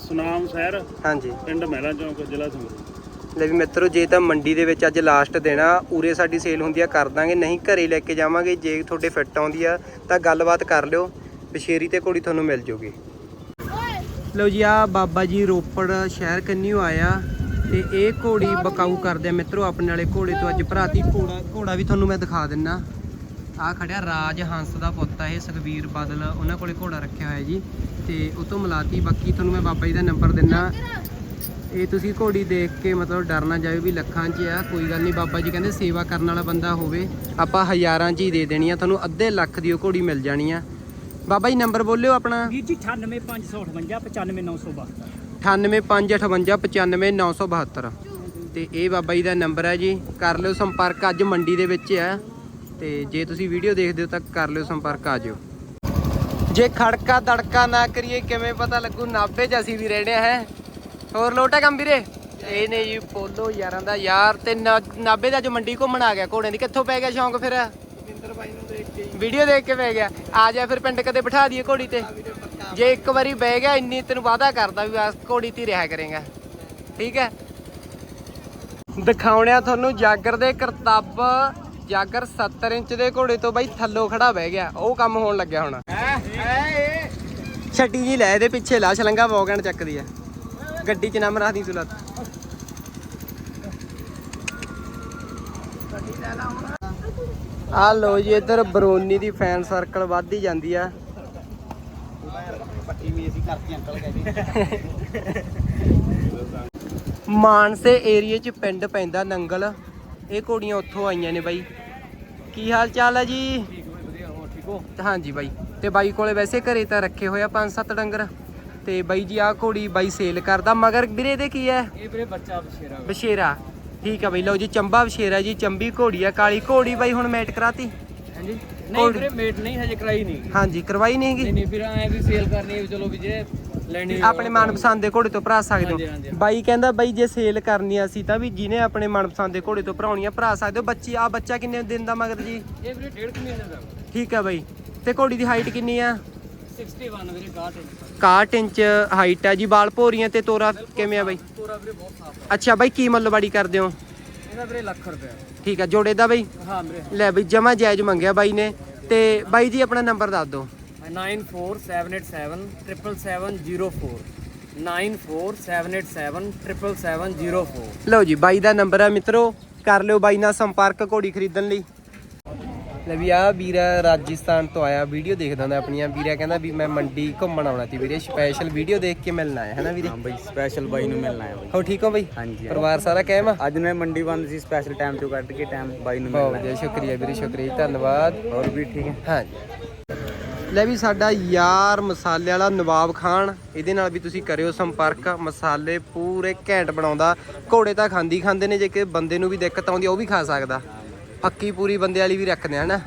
ਸੁਨਾਮ ਸ਼ਹਿਰ ਹਾਂਜੀ। ਪਿੰਡ ਮਹਿਲਾ ਚੌਂਕ ਜ਼ਿਲ੍ਹਾ ਸੰਗਰੂਰ। ਲੈ ਵੀ ਮਿੱਤਰੋ ਜੇ ਤਾਂ ਮੰਡੀ ਦੇ ਵਿੱਚ ਅੱਜ ਲਾਸਟ ਦੇਣਾ ਉਰੇ ਸਾਡੀ ਸੇਲ ਹੁੰਦੀ ਆ ਕਰ ਦਾਂਗੇ। ਨਹੀਂ ਘਰੇ ਲੈ ਕੇ ਜਾਵਾਂਗੇ ਜੇ ਤੁਹਾਡੇ ਫਿੱਟ ਆਉਂਦੀ ਆ ਤਾਂ ਗੱਲਬਾਤ ਕਰ ਲਿਓ। ਵਿਸ਼ੇਰੀ ਤੇ ਘੋੜੀ ਤੁਹਾਨੂੰ ਮਿਲ ਜੂਗੀ। ਲਓ ਜੀ ਆ ਬਾਬਾ ਜੀ ਰੋਪੜ ਸ਼ਹਿਰ ਕੰਨਿਓ ਆਇਆ ਤੇ ਇਹ ਘੋੜੀ ਬਕਾਊ ਕਰਦੇ ਆ। ਮਿੱਤਰੋ ਆਪਣੇ ਵਾਲੇ ਘੋੜੇ ਤੋਂ ਅੱਜ ਭਰਾਤੀ ਘੋੜਾ ਘੋੜਾ ਵੀ ਤੁਹਾਨੂੰ ਮੈਂ ਦਿਖਾ ਦਿੰਨਾ। ਆ ਖੜਿਆ ਰਾਜ ਹੰਸ ਦਾ ਪੁੱਤ ਆ ਇਹ ਸੁਖਵੀਰ ਬਾਦਲ। ਉਹਨਾਂ ਕੋਲੇ ਘੋੜਾ ਰੱਖਿਆ ਹੋਇਆ ਜੀ। ਤੇ ਉਹ ਤੋਂ ਮਿਲਾਤੀ। ਬਾਕੀ ਤੁਹਾਨੂੰ ਮੈਂ ਬਾਬਾ ਜੀ ਦਾ ਨੰਬਰ ਦਿੰਨਾ। ਇਹ ਤੁਸੀਂ ਘੋੜੀ ਦੇਖ ਕੇ ਮਤਲਬ ਡਰ ਨਾ ਜਾਇਓ ਵੀ ਲੱਖਾਂ 'ਚ ਆ। ਕੋਈ ਗੱਲ ਨਹੀਂ ਬਾਬਾ ਜੀ ਕਹਿੰਦੇ ਸੇਵਾ ਕਰਨ ਵਾਲਾ ਬੰਦਾ ਹੋਵੇ। ਆਪਾਂ ਹਜ਼ਾਰਾਂ 'ਚ ਹੀ ਦੇ ਦੇਣੀ ਆ। ਤੁਹਾਨੂੰ ਅੱਧੇ ਲੱਖ ਦੀ ਉਹ ਘੋੜੀ ਮਿਲ ਜਾਣੀ ਆ। ਬਾਬਾ ਜੀ ਨੰਬਰ ਬੋਲਿਓ ਆਪਣਾ। ਵੀਰ ਜੀ 98558 95972 9855595972 ਤੇ ਇਹ ਬਾਬਾ ਜੀ ਦਾ ਨੰਬਰ ਹੈ ਜੀ। ਕਰ ਲਿਓ ਸੰਪਰਕ। ਅੱਜ ਮੰਡੀ ਦੇ ਵਿੱਚ ਆ। ਤੇ ਜੇ ਤੁਸੀਂ ਵੀਡੀਓ ਦੇਖਦੇ ਹੋ ਤਾਂ ਕਰ ਲਿਓ ਸੰਪਰਕ ਆ ਜਿਓ। ਜੇ ਖੜਕਾ ਦੜਕਾ ਨਾ ਕਰੀਏ ਕਿਵੇਂ ਪਤਾ ਲੱਗੂ? ਨਾਭੇ 'ਚ ਅਸੀਂ ਵੀ ਰਹਿਣੇ ਹੈ? ਹੋਰ ਲੋਟਾ ਕੰਮ ਵੀਰੇ? ਇਹ ਨੇ ਜੀ ਪੋਲੋ ਯਾਰਾਂ ਦਾ ਯਾਰ ਤੇ ਨਾ- ਨਾਭੇ ਦਾ ਜੋ ਮੰਡੀ ਘੁੰਮਣ ਆ ਗਿਆ ਘੋੜਿਆਂ ਦੀ। ਕਿੱਥੋਂ ਪੈ ਗਿਆ ਸ਼ੌਂਕ ਫਿਰ? ਵੀਡੀਓ ਦੇਖ ਕੇ ਪੈ ਗਿਆ। ਆ ਜਾ ਫਿਰ ਪਿੰਡ ਕਦੇ ਬਿਠਾ ਦਈਏ ਘੋੜੀ ਤੇ। ਜੇ ਇੱਕ ਵਾਰੀ ਬਹਿ ਗਿਆ ਇੰਨੀ ਤੈਨੂੰ ਵਾਅਦਾ ਕਰਦਾ ਵੀ ਬਸ ਘੋੜੀ ਤੇ ਰਿਹਾ ਕਰੇਗਾ। ਠੀਕ ਹੈ? ਦਿਖਾਉਣਿਆ ਤੁਹਾਨੂੰ ਜਾਗਰ ਦੇ ਕਰਤੱਬ ਜਾਗਰ 70 ਇੰਚ ਦੇ ਘੋੜੇ ਤੋਂ ਬਾਈ ਥੱਲੋਂ ਖੜਾ ਬਹਿ ਗਿਆ। ਉਹ ਕੰਮ ਹੋਣ ਲੱਗਿਆ ਹੁਣ। ਛੱਡੀ ਜੀ ਲੈ ਇਹਦੇ ਪਿੱਛੇ ਲਾ ਛਲੰਗਾ ਵੋਗਣ ਚੱਕਦੀ ਆ। ਗੱਡੀ 'ਚ ਨਾ ਮਰਾਦੀ ਤੂੰ ਲੱਤ। ਆ ਲੋ ਜੀ, ਇੱਧਰ ਬਰੋਨੀ ਦੀ ਫੈਨ ਸਰਕਲ ਵੱਧਦੀ ਜਾਂਦੀ ਆ। ਪੱਟੀ ਵੀ ਅਸੀਂ ਕਰਤੀ ਅੰਕਲ ਕਹਿੰਦੇ ਮਾਨਸੇ ਏਰੀਏ 'ਚ ਪਿੰਡ ਪੈਂਦਾ ਨੰਗਲ। ਇਹ ਘੋੜੀਆਂ ਉੱਥੋਂ ਆਈਆਂ ਨੇ ਬਾਈ। ਕੀ ਹਾਲ ਚਾਲ ਹੈ? ਜੀ ਹਾਂਜੀ ਬਾਈ। ਤੇ ਬਾਈ ਕੋਲੇ ਵੈਸੇ ਘਰੇ ਤਾਂ ਰੱਖੇ ਹੋਇਆ ਪੰਜ ਸੱਤ ਡੰਗਰ। ਤੇ ਬਾਈ ਜੀ ਆਹ ਘੋੜੀ ਬਾਈ ਸੇਲ ਕਰਦਾ। ਮਗਰ ਵੀਰੇ ਇਹਦੇ ਕੀ ਹੈ ਇਹ ਵੀਰੇ ਬੱਚਾ ਬਸ਼ੇਰਾ ਬਸ਼ੇਰਾ ਠੀਕ ਆ ਬਾਈ ਲਓ ਜੀ ਚੰਬਾ ਬਸ਼ੇਰਾ ਜੀ ਚੰਬੀ ਘੋੜੀ ਆ ਕਾਲੀ ਘੋੜੀ ਬਾਈ ਹੁਣ ਮੈਟ ਕਰਾਤੀ। ਹਾਂਜੀ। ਨਹੀਂ ਵੀਰੇ ਮੇਟ ਨਹੀਂ ਹਜੇ ਕਰਾਈ ਨਹੀਂ। ਹਾਂਜੀ ਕਰਵਾਈ ਨਹੀਂ ਨਹੀਂ ਹੈਗੀ? ਨਹੀਂ ਵੀਰ ਐ ਵੀ ਸੇਲ ਕਰਨੀ ਹੈ ਚਲੋ ਵੀ ਜੇ ਲੈਣੀ ਆਪਣੇ ਮਨਪਸੰਦ ਦੇ ਘੋੜੇ ਤੋਂ ਭਰਾ ਸਕਦੇ ਹੋ। ਬਾਈ ਕਹਿੰਦਾ ਬਾਈ ਜੇ ਸੇਲ ਕਰਨੀ ਆ ਸੀ ਤਾਂ ਵੀ ਜਿਹਨੇ ਆਪਣੇ ਮਨਪਸੰਦ ਦੇ ਘੋੜੇ ਤੋਂ ਭਰਾਉਣੀ ਆ ਭਰਾ ਸਕਦੇ ਹੋ। ਬੱਚੀ ਆ ਬੱਚਾ ਕਿੰਨੇ ਦਿਨ ਦਾ ਮਗਰ ਜੀ? ਇਹ ਵੀਰੇ ਡੇਢ ਕੁ ਮਹੀਨੇ ਦਾ। ਠੀਕ ਆ ਬਾਈ। ਤੇ ਘੋੜੀ ਦੀ ਹਾਈਟ ਕਿੰਨੀ ਆ? 61 ਵੀਰੇ 61 ਇੰਚ। 61 ਇੰਚ ਹਾਈਟ ਆ ਜੀ। ਬਾਲ ਭੋਰੀਆਂ ਤੇ ਤੋਰਾ ਕਿਵੇਂ ਆ ਬਾਈ? ਪੂਰਾ ਵੀਰੇ ਬਹੁਤ ਸਾਫ਼ ਹੈ ਅੱਛਾ ਬਾਈ ਕੀ ਮੁੱਲਵਾੜੀ ਕਰਦੇ ਹੋ? ਇਹਦਾ ਵੀਰੇ ਲੱਖ ਰੁਪਏ ਠੀਕ ਆ ਜੋੜੇ ਦਾ ਬਾਈ? ਹਾਂ ਵੀਰੇ। ਲੈ ਬਈ ਜਮਾ ਜਾਇਜ਼ ਮੰਗਿਆ ਬਾਈ ਨੇ। ਤੇ ਬਾਈ ਜੀ ਆਪਣਾ ਨੰਬਰ ਦੱਸ ਦਿਓ। 94787 94787 ਲਓ ਜੀ ਬਾਈ ਦਾ ਨੰਬਰ ਆ ਮਿੱਤਰੋ ਕਰ ਲਿਓ ਬਾਈ ਨਾਲ ਸੰਪਰਕ ਘੋੜੀ ਖਰੀਦਣ ਲਈ ਲੈ ਵੀ ਆ ਵੀਰਾ ਰਾਜਸਥਾਨ ਤੋਂ ਆਇਆ ਵੀਡੀਓ ਦੇਖਦਾ ਹੁੰਦਾ ਆਪਣੀਆਂ ਵੀਰਾ ਕਹਿੰਦਾ ਵੀ ਮੈਂ ਮੰਡੀ ਘੁੰਮਣ ਆਉਣਾ ਸੀ ਵੀਰੇ ਸਪੈਸ਼ਲ ਵੀਡੀਓ ਦੇਖ ਕੇ ਮਿਲਣਾ ਹੈ ਹਨਾ ਵੀਰੇ ਬਈ ਸਪੈਸ਼ਲ ਬਾਈ ਨੂੰ ਮਿਲਣਾ ਹੈ ਹੋ ਠੀਕ ਹੋ ਬਾਈ ਹਾਂਜੀ ਪਰਿਵਾਰ ਸਾਰਾ ਕਾਇਮ ਆ ਅੱਜ ਮੈਂ ਮੰਡੀ ਬੰਦ ਸੀ ਸਪੈਸ਼ਲ ਟਾਈਮ ਤੋਂ ਕੱਢ ਕੇ ਟਾਈਮ ਬਾਈ ਨੂੰ ਮਿਲਣਾ ਵਧੀਆ ਸ਼ੁਕਰੀਆ ਵੀਰੇ ਸ਼ੁਕਰੀਆ ਧੰਨਵਾਦ ਹੋਰ ਵੀ ਠੀਕ ਹੈ ਹਾਂਜੀ ਲੈ ਵੀ ਸਾਡਾ ਯਾਰ ਮਸਾਲੇ ਵਾਲਾ ਨਵਾਬ ਖਾਨ ਇਹਦੇ ਨਾਲ ਵੀ ਤੁਸੀਂ ਕਰਿਓ ਸੰਪਰਕ। ਮਸਾਲੇ ਪੂਰੇ ਘੈਂਟ ਬਣਾਉਂਦਾ। ਘੋੜੇ ਤਾਂ ਖਾਂਦੀ ਖਾਂਦੇ ਨੇ ਜੇ ਕਿ ਬੰਦੇ ਨੂੰ ਵੀ ਦਿੱਕਤ ਆਉਂਦੀ ਉਹ ਵੀ ਖਾ ਸਕਦਾ। ਪੱਕੀ ਪੂਰੀ ਬੰਦੇ ਵਾਲੀ ਵੀ ਰੱਖਦੇ ਹਨਾ?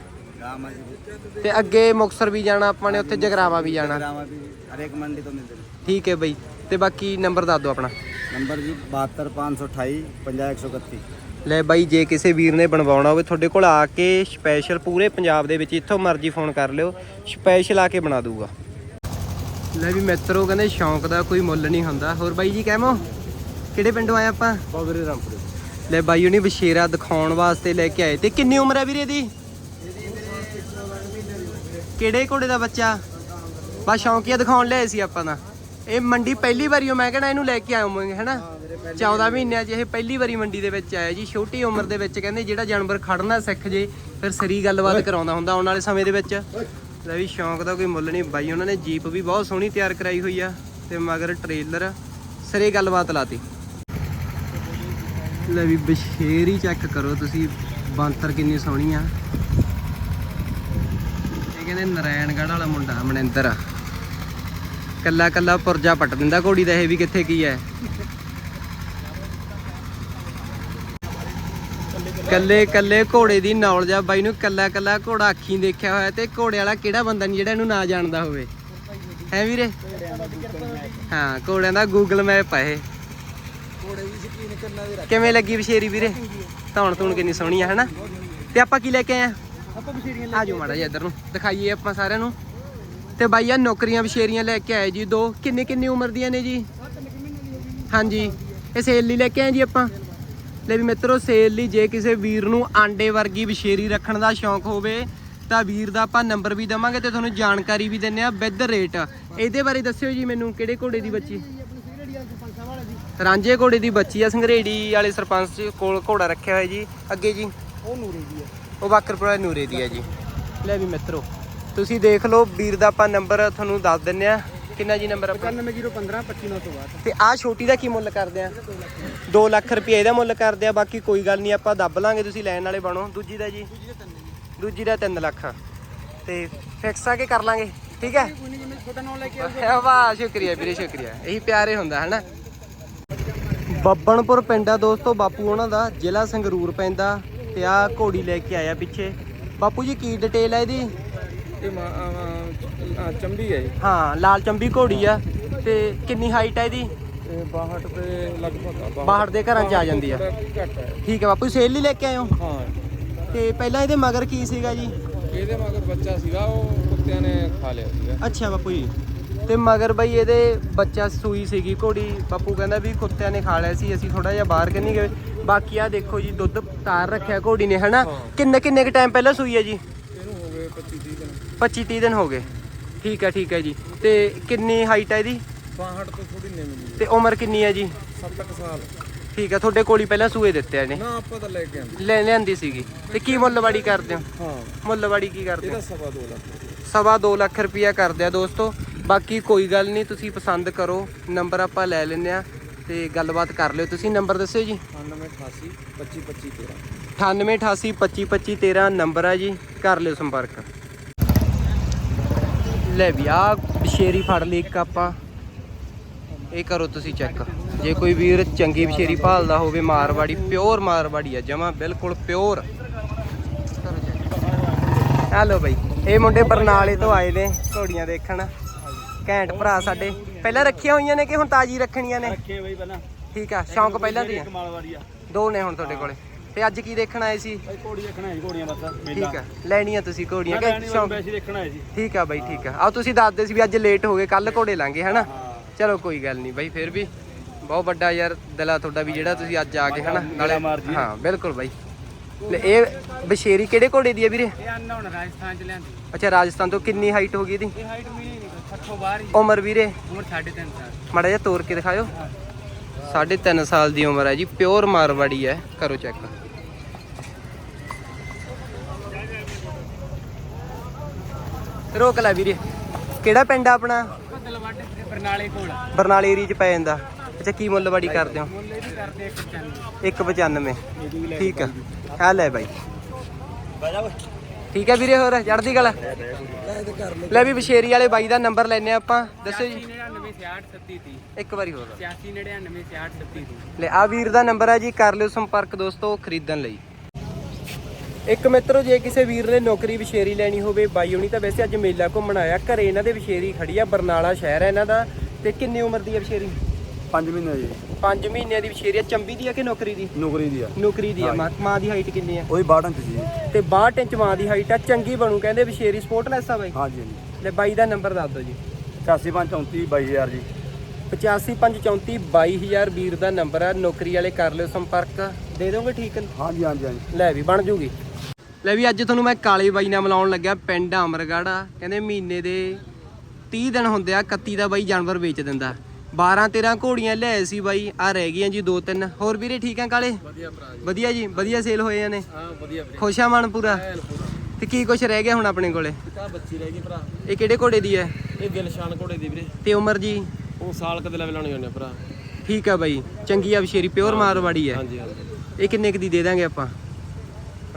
ਤੇ ਅੱਗੇ ਮੁਕਸਰ ਵੀ ਜਾਣਾ ਆਪਾਂ ਨੇ ਉੱਥੇ ਜਗਰਾਵਾ ਵੀ ਜਾਣਾ। ਰਾਮਾ ਵੀ ਹਰੇਕ ਮੰਡੀ ਤੋਂ ਮਿਲਦੇ ਨੇ। ਠੀਕ ਹੈ ਬਈ। ਤੇ ਬਾਕੀ ਨੰਬਰ ਦੱਸ ਦਿਓ ਆਪਣਾ। ਨੰਬਰ ਜੀ 72528 50131 ਲੈ ਬਾਈ ਜੇ ਕਿਸੇ ਵੀਰ ਨੇ ਬਣਵਾਉਣਾ ਹੋਵੇ ਤੁਹਾਡੇ ਕੋਲ ਆ ਕੇ ਸਪੈਸ਼ਲ ਪੂਰੇ ਪੰਜਾਬ ਦੇ ਵਿੱਚ ਜਿੱਥੋਂ ਮਰਜ਼ੀ ਫੋਨ ਕਰ ਲਿਓ ਸਪੈਸ਼ਲ ਆ ਕੇ ਬਣਾ ਦੂਗਾ ਲੈ ਵੀ ਮਿੱਤਰੋ ਕਹਿੰਦੇ ਸ਼ੌਂਕ ਦਾ ਕੋਈ ਮੁੱਲ ਨਹੀਂ ਹੁੰਦਾ। ਹੋਰ ਬਾਈ ਜੀ ਕਹਿਮੋ? ਕਿਹੜੇ ਪਿੰਡੋਂ ਆਏ ਆਪਾਂ? ਬਾਬਰੇ ਰਾਮਪੁਰ। ਲੈ ਬਾਈ ਉਹਨੇ ਬਸ਼ੇਰਾ ਦਿਖਾਉਣ ਵਾਸਤੇ ਲੈ ਕੇ ਆਏ। ਤੇ ਕਿੰਨੀ ਉਮਰ ਹੈ ਵੀਰੇ ਇਹਦੀ ਕਿਹੜੇ ਘੋੜੇ ਦਾ ਬੱਚਾ? ਬਸ ਸ਼ੌਂਕੀਆ ਦਿਖਾਉਣ ਲਿਆਏ ਸੀ ਆਪਾਂ ਤਾਂ। ਇਹ ਮੰਡੀ ਪਹਿਲੀ ਵਾਰੀ ਮੈਂ ਕਹਿੰਦਾ ਇਹਨੂੰ ਲੈ ਕੇ ਆਏ ਹੋਵਾਂਗੇ ਹਨਾ? 14 ਮਹੀਨਿਆਂ 'ਚ ਇਹ ਪਹਿਲੀ ਵਾਰੀ ਮੰਡੀ ਦੇ ਵਿੱਚ ਆਇਆ ਜੀ ਛੋਟੀ ਉਮਰ ਦੇ ਵਿੱਚ ਕਹਿੰਦੇ ਜਿਹੜਾ ਜਾਨਵਰ ਖੜਨਾ ਸਿੱਖ ਜੇ ਫਿਰ ਸਰੀ ਗੱਲਬਾਤ ਕਰਾਉਂਦਾ ਹੁੰਦਾ ਆਉਣ ਵਾਲੇ ਸਮੇਂ ਦੇ ਵਿੱਚ। ਲੈ ਵੀ ਸ਼ੌਂਕ ਦਾ ਕੋਈ ਮੁੱਲ ਨਹੀਂ ਬਾਈ ਉਹਨਾਂ ਨੇ ਜੀਪ ਵੀ ਬਹੁਤ ਸੋਹਣੀ ਤਿਆਰ ਕਰਾਈ ਹੋਈ ਆ ਤੇ ਮਗਰ ਟ੍ਰੇਲਰ ਸਰੇ ਗੱਲਬਾਤ ਲਾਤੀ। ਲੈ ਵੀ ਬਸ਼ੇਰੀ ਚੈੱਕ ਕਰੋ ਤੁਸੀਂ ਬਾਂਤਰ ਕਿੰਨੀ ਸੋਹਣੀ ਆ। ਇਹ ਕਹਿੰਦੇ ਨਰਾਇਣਗੜ੍ਹ ਵਾਲਾ ਮੁੰਡਾ ਮਨਿੰਦਰ ਕੱਲਾ ਕੱਲਾ ਪੁਰਜਾ ਪੱਟ ਦਿੰਦਾ ਘੋੜੀ ਦਾ ਇਹ ਵੀ ਕਿੱਥੇ ਕੀ ਹੈ? ਕੱਲੇ ਕੱਲੇ ਘੋੜੇ ਦੀ ਨੌਲੇਜ ਆ ਬਾਈ ਨੂੰ ਕੱਲਾ ਕੱਲਾ ਘੋੜਾ ਅੱਖੀਂ ਦੇਖਿਆ ਹੋਇਆ ਤੇ ਘੋੜੇ ਵਾਲਾ ਕਿਹੜਾ ਬੰਦਾ ਨਹੀਂ ਜਿਹੜਾ ਇਹਨੂੰ ਨਾ ਜਾਣਦਾ ਹੋਵੇ? ਹੈ ਵੀਰੇ? ਹਾਂ ਘੋੜਿਆਂ ਦਾ ਗੂਗਲ ਮੈਪ ਆ ਇਹ। ਕਿਵੇਂ ਲੱਗੀ ਵਿਸ਼ੇਰੀ ਵੀਰੇ? ਧੌਣ ਧੂਣ ਕਿੰਨੀ ਸੋਹਣੀ ਆ ਹਨਾ? ਤੇ ਆਪਾਂ ਕੀ ਲੈ ਕੇ ਆਏ ਆ? ਆਪਾਂ ਬਸ਼ੀਰੀਆਂ ਆ ਜਾਓ ਮਾੜਾ ਜਿਹਾ ਇੱਧਰ ਨੂੰ ਦਿਖਾਈਏ ਆਪਾਂ ਸਾਰਿਆਂ ਨੂੰ। ਤੇ ਬਾਈ ਆ ਨੌਕਰੀਆਂ ਵਿਸ਼ੇਰੀਆਂ ਲੈ ਕੇ ਆਏ ਜੀ ਦੋ। ਕਿੰਨੇ ਕਿੰਨੀ ਉਮਰ ਦੀਆਂ ਨੇ ਜੀ? ਹਾਂਜੀ। ਇਹ ਸੇਲ ਲਈ ਲੈ ਕੇ ਆਏ ਜੀ ਆਪਾਂ। ਲੈ ਵੀ ਮਿੱਤਰੋ ਸੇਲ ਲਈ ਜੇ ਕਿਸੇ ਵੀਰ ਨੂੰ ਆਂਡੇ ਵਰਗੀ ਵਿਸ਼ੇਰੀ ਰੱਖਣ ਦਾ ਸ਼ੌਂਕ ਹੋਵੇ ਤਾਂ ਵੀਰ ਦਾ ਆਪਾਂ ਨੰਬਰ ਵੀ ਦਵਾਂਗੇ ਤੇ ਤੁਹਾਨੂੰ ਜਾਣਕਾਰੀ ਵੀ ਦਿੰਨੇ ਆ ਵਿਦ ਰੇਟ ਇਹਦੇ ਬਾਰੇ ਦੱਸਿਓ ਜੀ ਮੈਨੂੰ ਕਿਹੜੇ ਘੋੜੇ ਦੀ ਬੱਚੀ? ਰਾਂਝੇ ਘੋੜੇ ਦੀ ਬੱਚੀ ਆ ਸੰਘਰੇੜੀ ਵਾਲੇ ਸਰਪੰਚ ਕੋਲ ਘੋੜਾ ਰੱਖਿਆ ਹੋਇਆ ਜੀ। ਅੱਗੇ ਜੀ। ਉਹ ਨੂਰੇ ਦੀ ਹੈ ਉਹ ਬਾਕਰਪੁਰਾ ਨੂਰੇ ਦੀ ਹੈ ਜੀ। ਲੈ ਵੀ ਮਿੱਤਰੋ। ਤੁਸੀਂ ਦੇਖ ਲਓ ਵੀਰ ਦਾ ਆਪਾਂ ਨੰਬਰ ਤੁਹਾਨੂੰ ਦੱਸ ਦਿੰਨੇ ਆ ਕਿੰਨਾ ਜੀ ਨੰਬਰ ਆਪਾਂ 95015 25 ਤੋਂ ਬਾਅਦ ਤੇ ਆਹ ਛੋਟੀ ਦਾ ਕੀ ਮੁੱਲ ਕਰਦੇ ਆ? 2 ਲੱਖ ਰੁਪਏ ਇਹਦਾ ਮੁੱਲ ਕਰਦੇ ਆ ਬਾਕੀ ਕੋਈ ਗੱਲ ਨਹੀਂ ਆਪਾਂ ਦੱਬ ਲਾਂਗੇ ਤੁਸੀਂ ਲੈਣ ਵਾਲੇ ਬਣੋ। ਦੂਜੀ ਦਾ ਜੀ? ਦੂਜੀ ਦਾ 3 ਲੱਖ। ਤੇ ਫਿਕਸ ਆ ਕੇ ਕਰ ਲਾਂਗੇ ਠੀਕ ਹੈ? ਵਾਹ ਸ਼ੁਕਰੀਆ ਵੀਰੇ ਸ਼ੁਕਰੀਆ। ਇਹੀ ਪਿਆਰੇ ਹੁੰਦਾ ਹਨਾ ਬੱਬਣਪੁਰ ਪਿੰਡ ਆ ਦੋਸਤੋ ਬਾਪੂ ਉਹਨਾਂ ਦਾ ਜ਼ਿਲ੍ਹਾ ਸੰਗਰੂਰ ਪੈਂਦਾ ਤੇ ਆ ਘੋੜੀ ਲੈ ਕੇ ਆਇਆ ਪਿੱਛੇ। ਬਾਪੂ ਜੀ ਕੀ ਡਿਟੇਲ ਹੈ ਇਹਦੀ? ਇਹ ਮਾਂ ਚੰਬੀ ਹੈ ਜੀ ਹਾਂ ਲਾਲ ਚੰਬੀ ਘੋੜੀ ਆ। ਤੇ ਕਿੰਨੀ ਹਾਈਟ ਹੈ ਇਹਦੀ? ਇਹ 62 ਤੇ ਲਗਭਗ ਬਾਹਰ ਦੇ ਘਰਾਂ 'ਚ ਆ ਜਾਂਦੀ ਆ। ਘੱਟ ਹੈ। ਠੀਕ ਹੈ ਬਾਪੂ ਸੇਲ ਲਈ ਲੈ ਕੇ ਆਏ ਹੋ। ਹਾਂ ਤੇ ਪਹਿਲਾਂ ਇਹਦੇ ਮਗਰ ਕੀ ਸੀਗਾ ਜੀ? ਇਹਦੇ ਮਗਰ ਬੱਚਾ ਸੀਗਾ ਉਹ ਕੁੱਤਿਆਂ ਨੇ ਖਾ ਲਿਆ ਸੀਗਾ। ਅੱਛਾ ਬਾਪੂ ਜੀ। ਤੇ ਮਗਰ ਬਈ ਇਹਦੇ ਬੱਚਾ ਸੂਈ ਸੀਗੀ ਘੋੜੀ ਬਾਪੂ ਕਹਿੰਦਾ ਵੀ ਕੁੱਤਿਆਂ ਨੇ ਖਾ ਲਿਆ ਸੀ ਅਸੀਂ ਥੋੜਾ ਜਿਹਾ ਬਾਹਰ ਕੰਨੀ ਗਏ। ਬਾਕੀ ਆ ਦੇਖੋ ਜੀ ਦੁੱਧ ਤਾਰ ਰੱਖਿਆ ਘੋੜੀ ਨੇ ਹਨਾ? ਕਿੰਨੇ ਕਿੰਨੇ ਕ ਟਾਈਮ ਪਹਿਲਾਂ ਸੂਈ ਹੈ ਜੀ? ਇਹਨੂੰ ਹੋ ਗਏ 25 30 ਦਿਨ। 25 30 ਦਿਨ ਹੋ ਗਏ। ਠੀਕ ਹੈ ਠੀਕ ਹੈ ਜੀ। ਤੇ ਕਿੰਨੀ ਹਾਈਟ ਹੈ ਇਹਦੀ? 62 ਤੋਂ ਥੋੜੀ ਨਹੀਂ ਮਿਲੀ। ਤੇ ਉਮਰ ਕਿੰਨੀ ਹੈ ਜੀ? 7 ਤੱਕ ਸਾਲ। ਠੀਕ ਹੈ ਤੁਹਾਡੇ ਕੋਲ ਹੀ ਪਹਿਲਾਂ ਸੂਏ ਦਿੱਤੇ ਆ ਨੇ ਨਾ ਆਪਾਂ ਤਾਂ ਲੈ ਕੇ ਆਂਦੇ ਲੈ ਲਿਆਂਦੀ ਸੀਗੀ। ਤੇ ਕੀ ਮੁੱਲਵਾੜੀ ਕਰਦੇ ਹੋ? ਹਾਂ। ਮੁੱਲਵਾੜੀ ਕੀ ਕਰਦੇ ਹੋ? ਇਹਦਾ ਸਵਾ 2 ਲੱਖ। ਸਵਾ 2 ਲੱਖ ਰੁਪਿਆ ਕਰਦੇ ਆ ਦੋਸਤੋ। ਬਾਕੀ ਕੋਈ ਗੱਲ ਨਹੀਂ ਤੁਸੀਂ ਪਸੰਦ ਕਰੋ। ਨੰਬਰ ਆਪਾਂ ਲੈ ਲੈਨੇ ਆ ਤੇ ਗੱਲਬਾਤ ਕਰ ਲਿਓ। ਤੁਸੀਂ ਨੰਬਰ ਦੱਸਿਓ ਜੀ। 9888 25 25 13 9888252513 ਨੰਬਰ ਆ ਜੀ। ਕਰ ਲਿਓ ਸੰਪਰਕ। ਲੈ ਵੀ ਆ ਬਸ਼ੇਰੀ ਫੜ ਲਈ ਇੱਕ ਆਪਾਂ। ਇਹ ਕਰੋ ਤੁਸੀਂ ਚੈੱਕ ਜੇ ਕੋਈ ਵੀਰ ਚੰਗੀ ਬਸ਼ੇਰੀ ਭਾਲਦਾ ਹੋਵੇ ਮਾਰਵਾੜੀ ਪਿਓਰ ਮਾਰਵਾੜੀ ਆ ਜਮਾ ਬਿਲਕੁਲ ਪਿਓਰ ਹੈਲੋ ਬਾਈ ਇਹ ਮੁੰਡੇ ਬਰਨਾਲੇ ਤੋਂ ਆਏ ਨੇ ਘੋੜੀਆਂ ਦੇਖਣ। ਘੈਂਟ ਭਰਾ ਸਾਡੇ। ਪਹਿਲਾਂ ਰੱਖੀਆਂ ਹੋਈਆਂ ਨੇ ਕਿ ਹੁਣ ਤਾਜੀ ਰੱਖਣੀਆਂ ਨੇ? ਰੱਖੇ ਬਈ ਪਹਿਲਾਂ। ਠੀਕ ਆ ਸ਼ੌਂਕ ਪਹਿਲਾਂ ਦੀ ਦੋ ਨੇ ਹੁਣ ਤੁਹਾਡੇ ਕੋਲੇ। ਤੇ ਅੱਜ ਕੀ ਦੇਖਣ ਆਏ ਸੀ? ਬਈ ਘੋੜੀ ਦੇਖਣਾ ਹੈ ਘੋੜੀਆਂ ਬਸ ਠੀਕ ਆ ਲੈਣੀਆਂ ਤੁਸੀਂ ਘੋੜੀਆਂ ਕਿ ਸ਼ੌਂਕ? ਵੈਸੇ ਦੇਖਣਾ ਹੈ ਠੀਕ ਆ ਬਾਈ ਠੀਕ ਆ। ਆਓ ਤੁਸੀਂ ਦੱਸਦੇ ਸੀ ਵੀ ਅੱਜ ਲੇਟ ਹੋ ਗਏ ਕੱਲ ਘੋੜੇ ਲਾਂਗੇ ਹਨਾ? ਚਲੋ ਕੋਈ ਗੱਲ ਨਹੀਂ ਬਾਈ ਫਿਰ ਵੀ ਬਹੁਤ ਵੱਡਾ ਯਾਰ ਦਿਲ ਆ ਤੁਹਾਡਾ ਵੀ ਜਿਹੜਾ ਤੁਸੀਂ ਅੱਜ ਆ ਕੇ ਹਨਾ? ਨਾਲੇ। ਹਾਂ ਬਿਲਕੁਲ ਬਾਈ। ਲੈ ਇਹ ਬਸ਼ੇਰੀ ਕਿਹੜੇ ਘੋੜੇ ਦੀ ਆ ਵੀਰੇ? ਇਹ ਅੰਨਾ ਹੁਣ ਰਾਜਸਥਾਨ ਚ ਲਿਆਂਦੀ। ਅੱਛਾ ਰਾਜਸਥਾਨ ਤੋਂ ਕਿੰਨੀ ਹਾਈਟ ਹੋ ਗਈ ਇਹਦੀ? ਇਹ ਹਾਈਟ ਮਿਲੀ ਨਹੀਂ ਛੱਠੋ ਬਾਹਰ ਹੀ। ਉਮਰ ਵੀਰੇ? ਉਮਰ 3.5 ਸਾਲ। ਮਾੜਾ ਜਿਹਾ ਤੋੜ ਕੇ ਦਿਖਾਇਓ। 3.5 ਸਾਲ ਦੀ ਉਮਰ ਹੈ ਜੀ ਪਿਓਰ ਮਾਰਵਾੜੀ ਹੈ ਕਰੋ ਚੈੱਕ। ਰੋਕ ਲੈ ਵੀਰੇ। ਕਿਹੜਾ ਪਿੰਡ ਆ ਆਪਣਾ? ਬਰਨਾਲੇ ਕੋਲ ਬਰਨਾਲੇ ਏਰੀਆ ਚ ਪੈ ਜਾਂਦਾ। ਅੱਛਾ ਕੀ ਮੁੱਲਵਾੜੀ ਕਰਦੇ ਹੋ? ਮੁੱਲ ਇਹਦੀ ਕਰਦੇ 195 195 ਠੀਕ ਆ। ਆ ਲੈ ਬਾਈ। ਠੀਕ ਹੈ ਵੀਰੇ ਹੋਰ? ਚੜਦੀ ਗੱਲ ਲੈ ਵੀ ਬਸ਼ੇਰੀ ਵਾਲੇ ਬਾਈ ਦਾ ਨੰਬਰ ਲੈਨੇ ਆਪਾਂ। ਦੱਸੋ ਜੀ। 99 66 30 ਇੱਕ ਵਾਰੀ ਹੋਰ। 86 99 66 30 ਲੈ ਆ ਵੀਰ ਦਾ ਨੰਬਰ ਹੈ ਜੀ। ਕਰ ਲਿਓ ਸੰਪਰਕ ਦੋਸਤੋ ਖਰੀਦਣ ਲਈ। ਇੱਕ ਮਿੱਤਰੋ ਜੇ ਕਿਸੇ ਵੀਰ ਨੇ ਨੌਕਰੀ ਵਿਸ਼ੇਰੀ ਲੈਣੀ ਹੋਵੇ ਬਾਈ ਹੁਣੀ ਤਾਂ ਵੈਸੇ ਅੱਜ ਮੇਲਾ ਘੁੰਮਣ ਆਇਆ। ਘਰੇ ਇਹਨਾਂ ਦੇ ਵਿਸ਼ੇਰੀ ਖੜੀ ਆ ਬਰਨਾਲਾ ਸ਼ਹਿਰ ਹੈ ਇਹਨਾਂ ਦਾ। ਤੇ ਕਿੰਨੀ ਉਮਰ ਦੀ ਹੈ ਵਿਸ਼ੇਰੀ 5 ਮਹੀਨੇ ਜੀ 5 ਮਹੀਨਿਆਂ ਦੀ ਵਿਸ਼ੇਰੀ ਆ। ਚੰਬੀ ਦੀ ਆ ਕਿ ਨੌਕਰੀ ਦੀ? ਨੌਕਰੀ ਦੀ ਆ। ਨੌਕਰੀ ਦੀ ਆ। ਮਾਂ- ਮਾਂ ਦੀ ਹਾਈਟ ਕਿੰਨੀ ਆ? ਉਹਦੀ 62 ਇੰਚ ਸੀ ਤੇ 62 ਇੰਚ ਮਾਂ ਦੀ ਹਾਈਟ ਆ। ਚੰਗੀ ਬਣੂ ਕਹਿੰਦੇ ਵਿਸ਼ੇਰੀ ਸਪੋਰਟਲੈਸ ਆ ਬਾਈ। ਹਾਂਜੀ ਹਾਂਜੀ। ਲੈ ਬਾਈ ਦਾ ਨੰਬਰ ਦੱਸ ਦਿਓ ਜੀ। 8534 22000 ਜੀ। 8554 22000 ਵੀਰ ਦਾ ਨੰਬਰ ਆ। ਨੌਕਰੀ ਵਾਲੇ ਕਰ ਲਿਓ ਸੰਪਰਕ। ਦੇ ਦੋਗੇ ਠੀਕ? ਹਾਂਜੀ ਹਾਂਜੀ ਹਾਂਜੀ। ਲੈ ਵੀ ਬਣ ਜੂਗੀ। ਲੈ ਵੀ ਅੱਜ ਤੁਹਾਨੂੰ ਮੈਂ ਕਾਲੇ ਬਾਈ ਨਾਲ ਮਿਲਾਉਣ ਲੱਗਿਆ ਪਿੰਡ ਅਮਰਗੜ੍ਹ। ਆ ਕਹਿੰਦੇ ਮਹੀਨੇ ਦੇ 30 ਦਿਨ ਹੁੰਦੇ ਆ 31 ਦਾ ਬਾਈ ਜਾਨਵਰ ਵੇਚ ਦਿੰਦਾ। 12 13 ਘੋੜੀਆਂ ਲਿਆਏ ਸੀ ਬਾਈ ਆ ਰਹਿ ਗਈਆਂ ਜੀ ਦੋ ਤਿੰਨ। ਹੋਰ ਵੀਰੇ ਠੀਕ ਆ ਕਾਲੇ? ਵਧੀਆ ਭਰਾ ਵਧੀਆ ਜੀ ਵਧੀਆ ਸੇਲ ਹੋਏ ਆ ਨੇ। ਹਾਂ ਵਧੀਆ ਵੀਰੇ। ਖੁਸ਼ ਆ ਮਨ ਪੂਰਾ? ਤੇ ਕੀ ਕੁਛ ਰਹਿ ਗਿਆ ਹੁਣ ਆਪਣੇ ਕੋਲੇ? ਕਾ ਬੱਚੀ ਰਹਿ ਗਈ ਭਰਾ। ਇਹ ਕਿਹੜੇ ਘੋੜੇ ਦੀ ਹੈ? ਇਹ ਦਿਲਸ਼ਾਨ ਘੋੜੇ ਦੀ ਵੀਰੇ। ਤੇ ਉਮਰ ਜੀ? ਉਹ ਸਾਲ ਕਦੇ ਲੈਵਲ ਆਉਣੀ ਹੁੰਦੀ ਭਰਾ। ਠੀਕ ਆ ਬਾਈ ਚੰਗੀ ਆ ਬਸ਼ੇਰੀ ਪਿਓਰ ਮਾਰਵਾੜੀ ਹੈ। ਹਾਂਜੀ ਹਾਂਜੀ। ਇਹ ਕਿੰਨੇ ਕੁ ਦੀ ਦੇ ਦਾਂਗੇ ਆਪਾਂ?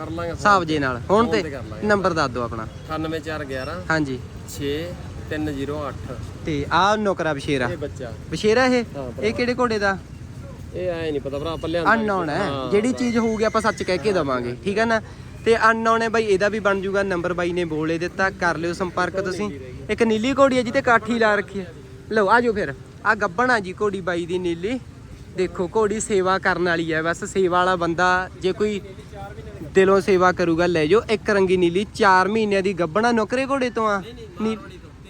ਕਰ ਲਾਂਗੇ ਹਿਸਾਬ ਜੇ ਨਾਲ। ਹੁਣ ਤੇ। ਨੰਬਰ ਦੱਸ ਦਿਓ ਆਪਣਾ। 98411 ਹਾਂਜੀ। 6 308 ਤੇ ਆਹ ਨੌਕਰਾ ਬਸ਼ੇਰਾ। ਇਹ ਬੱਚਾ। ਬਸ਼ੇਰਾ ਇਹ? ਇਹ ਕਿਹੜੇ ਘੋੜੇ ਦਾ? ਇਹ ਐ ਨਹੀਂ ਪਤਾ ਭਰਾ ਆਪਾਂ ਲਿਆਂਦਾ ਅਨਨੋਨ ਹੈ। ਜਿਹੜੀ ਚੀਜ਼ ਹੋਊਗੀ ਆਪਾਂ ਸੱਚ ਕਹਿ ਕੇ ਦਵਾਂਗੇ ਠੀਕ ਹੈ ਨਾ? ਤੇ ਅਨਨੋਨ ਹੈ ਬਾਈ ਇਹਦਾ ਵੀ ਬਣ ਜੂਗਾ ਨੰਬਰ ਬਾਈ ਨੇ ਬੋਲੇ ਦਿੱਤਾ। ਕਰ ਲਿਓ ਸੰਪਰਕ ਤੁਸੀਂ। ਇੱਕ ਨੀਲੀ ਘੋੜੀ ਹੈ ਜਿਹਤੇ ਕਾਠੀ ਲਾ ਰੱਖੀ ਹੈ। ਲਓ ਆਜੋ ਫਿਰ। ਆ ਗੱਬਣਾ ਜੀ ਘੋੜੀ ਬਾਈ ਦੀ ਨੀਲੀ। ਦੇਖੋ ਘੋੜੀ ਸੇਵਾ ਕਰਨ ਵਾਲੀ ਹੈ। ਬਸ ਸੇਵਾ ਵਾਲਾ ਬੰਦਾ ਜੇ ਕੋਈ ਦਿਲੋਂ ਸੇਵਾ ਕਰੂਗਾ ਲੈ ਜਾਓ ਇੱਕ ਰੰਗੀ ਨੀਲੀ 4 ਮਹੀਨਿਆਂ ਦੀ ਗੱਬਣਾ ਨੌਕਰੇ ਘੋੜੇ ਤੋਂ ਆ।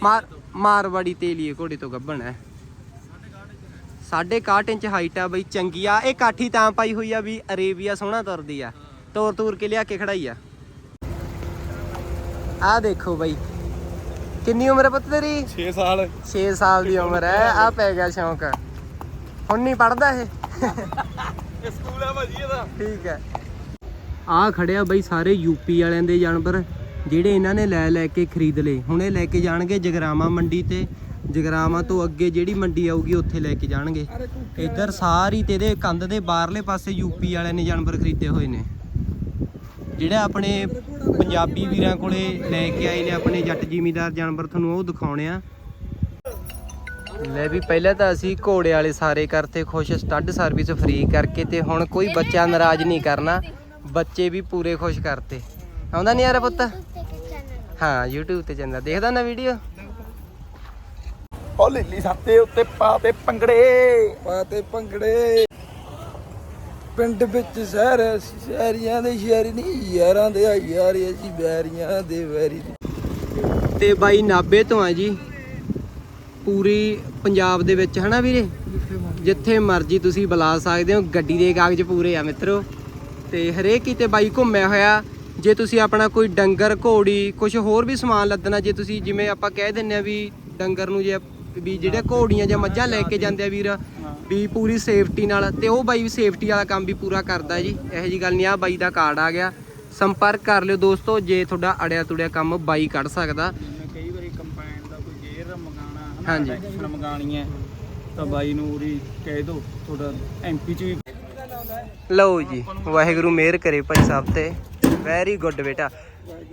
ਮਾਰ ਮਾਰਵਾੜੀ ਤੇਲੀਏ ਘੋੜੇ ਤੋਂ ਗੱਬਣ ਹੈ। ਸਾਢੇ 61 ਇੰਚ ਹਾਈਟ ਆ ਬਈ ਚੰਗੀ ਆ। ਇਹ ਕਾਠੀ ਤਾਂ ਪਾਈ ਹੋਈ ਆ ਵੀ ਅਰੇਬੀਆ ਸੋਹਣਾ ਤੁਰਦੀ ਆ। ਤੋਰ ਤੂਰ ਕੇ ਲਿਆ ਕੇ ਖੜਾਈ ਆ। ਆ ਦੇਖੋ ਬਈ ਕਿੰਨੀ ਉਮਰ ਹੈ ਪੁੱਤ ਤੇਰੀ? 6 ਸਾਲ। 6 ਸਾਲ ਦੀ ਉਮਰ ਹੈ। ਆ ਪੈ ਗਿਆ ਸ਼ੌਂਕ। ਹੁਣ ਨਹੀਂ ਪੜਦਾ ਇਹ ਸਕੂਲ ਆ ਭਾਜੀ ਇਹਦਾ। ਠੀਕ ਹੈ। ਆ ਖੜਿਆ ਬਈ ਸਾਰੇ ਯੂਪੀ ਵਾਲਿਆਂ ਦੇ ਜਾਨਵਰ ਜਿਹੜੇ ਇਹਨਾਂ ਨੇ ਲੈ ਲੈ ਕੇ ਖਰੀਦ ਲਏ। ਹੁਣ ਇਹ ਲੈ ਕੇ ਜਾਣਗੇ ਜਗਰਾਮਾ ਮੰਡੀ ਤੇ। ਜਗਰਾਮਾ ਤੋਂ ਅੱਗੇ ਜਿਹੜੀ ਮੰਡੀ ਆਊਗੀ ਉੱਥੇ ਲੈ ਕੇ ਜਾਣਗੇ। ਇੱਧਰ ਸਾਰੀ ਤੇ ਇਹਦੇ ਕੰਧ ਦੇ ਬਾਹਰਲੇ ਪਾਸੇ ਯੂਪੀ ਵਾਲਿਆਂ ਨੇ ਜਾਨਵਰ ਖਰੀਦੇ ਹੋਏ ਨੇ। ਜਿਹੜੇ ਆਪਣੇ ਪੰਜਾਬੀ ਵੀਰਾਂ ਕੋਲੇ ਲੈ ਕੇ ਆਏ ਨੇ ਆਪਣੇ ਜੱਟ ਜ਼ਿਮੀਦਾਰ ਜਾਨਵਰ ਤੁਹਾਨੂੰ ਉਹ ਦਿਖਾਉਣੇ ਆ। ਲੈ ਵੀ ਪਹਿਲਾਂ ਤਾਂ ਅਸੀਂ ਘੋੜੇ ਵਾਲੇ ਸਾਰੇ ਕਰਤੇ ਖੁਸ਼ ਸਟੱਡ ਸਰਵਿਸ ਫ੍ਰੀ ਕਰਕੇ ਤੇ ਹੁਣ ਕੋਈ ਬੱਚਾ ਨਾਰਾਜ਼ ਨਹੀਂ ਕਰਨਾ। ਬੱਚੇ ਵੀ ਪੂਰੇ ਖੁਸ਼ ਕਰਤੇ। ਆਉਂਦਾ ਨਹੀਂ ਯਾਰ ਪੁੱਤ? ਹਾਂ YouTube ਤੇ ਚੰਦਾ ਦੇਖਦਾ ਨਾ ਵੀਡੀਓ ਉਹ ਲਿੱਲੀ ਸਾਤੇ ਉੱਤੇ ਪਾਤੇ ਪੰਗੜੇ ਪਾਤੇ ਪੰਗੜੇ ਪਿੰਡ ਵਿੱਚ ਸ਼ਹਿਰ ਸ਼ਹਿਰੀਆਂ ਦੇ ਸ਼ਹਿਰੀ ਨਹੀਂ ਯਾਰਾਂ ਦੇ ਆ ਯਾਰੀ ਅਸੀਂ ਬੈਰੀਆਂ ਦੇ ਵੈਰੀ। ਤੇ ਬਾਈ ਨਾਬੇ ਤੋਂ ਆ ਜੀ। ਪੂਰੀ ਪੰਜਾਬ ਦੇ ਵਿੱਚ ਹਨਾ ਵੀਰੇ? ਜਿੱਥੇ ਮਰਜ਼ੀ ਤੁਸੀਂ ਬੁਲਾ ਸਕਦੇ ਹੋ। ਗੱਡੀ ਦੇ ਕਾਗਜ਼ ਪੂਰੇ ਆ ਮਿੱਤਰੋ। ਤੇ ਹਰੇਕ ਕਿਤੇ ਬਾਈ ਘੁੰਮਿਆ ਹੋਇਆ। ਜੇ ਤੁਸੀਂ ਆਪਣਾ ਕੋਈ ਡੰਗਰ ਘੋੜੀ ਕੁਝ ਹੋਰ ਵੀ ਸਮਾਨ ਲੱਦਣਾ ਜੇ ਤੁਸੀਂ ਜਿਵੇਂ ਆਪਾਂ ਕਹਿ ਦਿੰਨੇ ਆ ਵੀ ਡੰਗਰ ਨੂੰ ਜੇ ਵੀ ਜਿਹੜੇ ਘੋੜੀਆਂ ਜਾਂ ਮੱਝਾਂ ਲੈ ਕੇ ਜਾਂਦੇ ਆ ਵੀਰ ਵੀ ਪੂਰੀ ਸੇਫਟੀ ਨਾਲ ਤੇ ਉਹ ਬਾਈ ਵੀ ਸੇਫਟੀ ਵਾਲਾ ਕੰਮ ਵੀ ਪੂਰਾ ਕਰਦਾ ਜੀ। ਇਹੋ ਜੀ ਗੱਲ ਨਹੀਂ ਆ ਬਾਈ ਦਾ ਕਾਰਡ ਆ ਗਿਆ। ਸੰਪਰਕ ਕਰ ਲਿਓ ਦੋਸਤੋ ਜੇ ਤੁਹਾਡਾ ਅੜਿਆ ਤੁੜਿਆ ਕੰਮ ਬਾਈ ਕੱਢ ਸਕਦਾ। ਕਈ ਵਾਰੀ ਕੰਪਾਈਨ ਦਾ ਕੋਈ ਗੇਅਰ ਮੰਗਾਣਾ ਹਾਂਜੀ। ਮੰਗਾਣੀ ਹੈ ਤਾਂ ਬਾਈ ਨੂੰ ਉਰੀ ਕਹਿ ਦੋ ਤੁਹਾਡਾ ਐਮਪੀ ਚ ਵੀ ਲਓ ਜੀ ਵਾਹਿਗੁਰੂ ਮਿਹਰ ਕਰੇ ਭਾਈ ਸਾਹਿਬ ਤੇ। ਵੈਰੀ ਗੁੱਡ ਬੇਟਾ।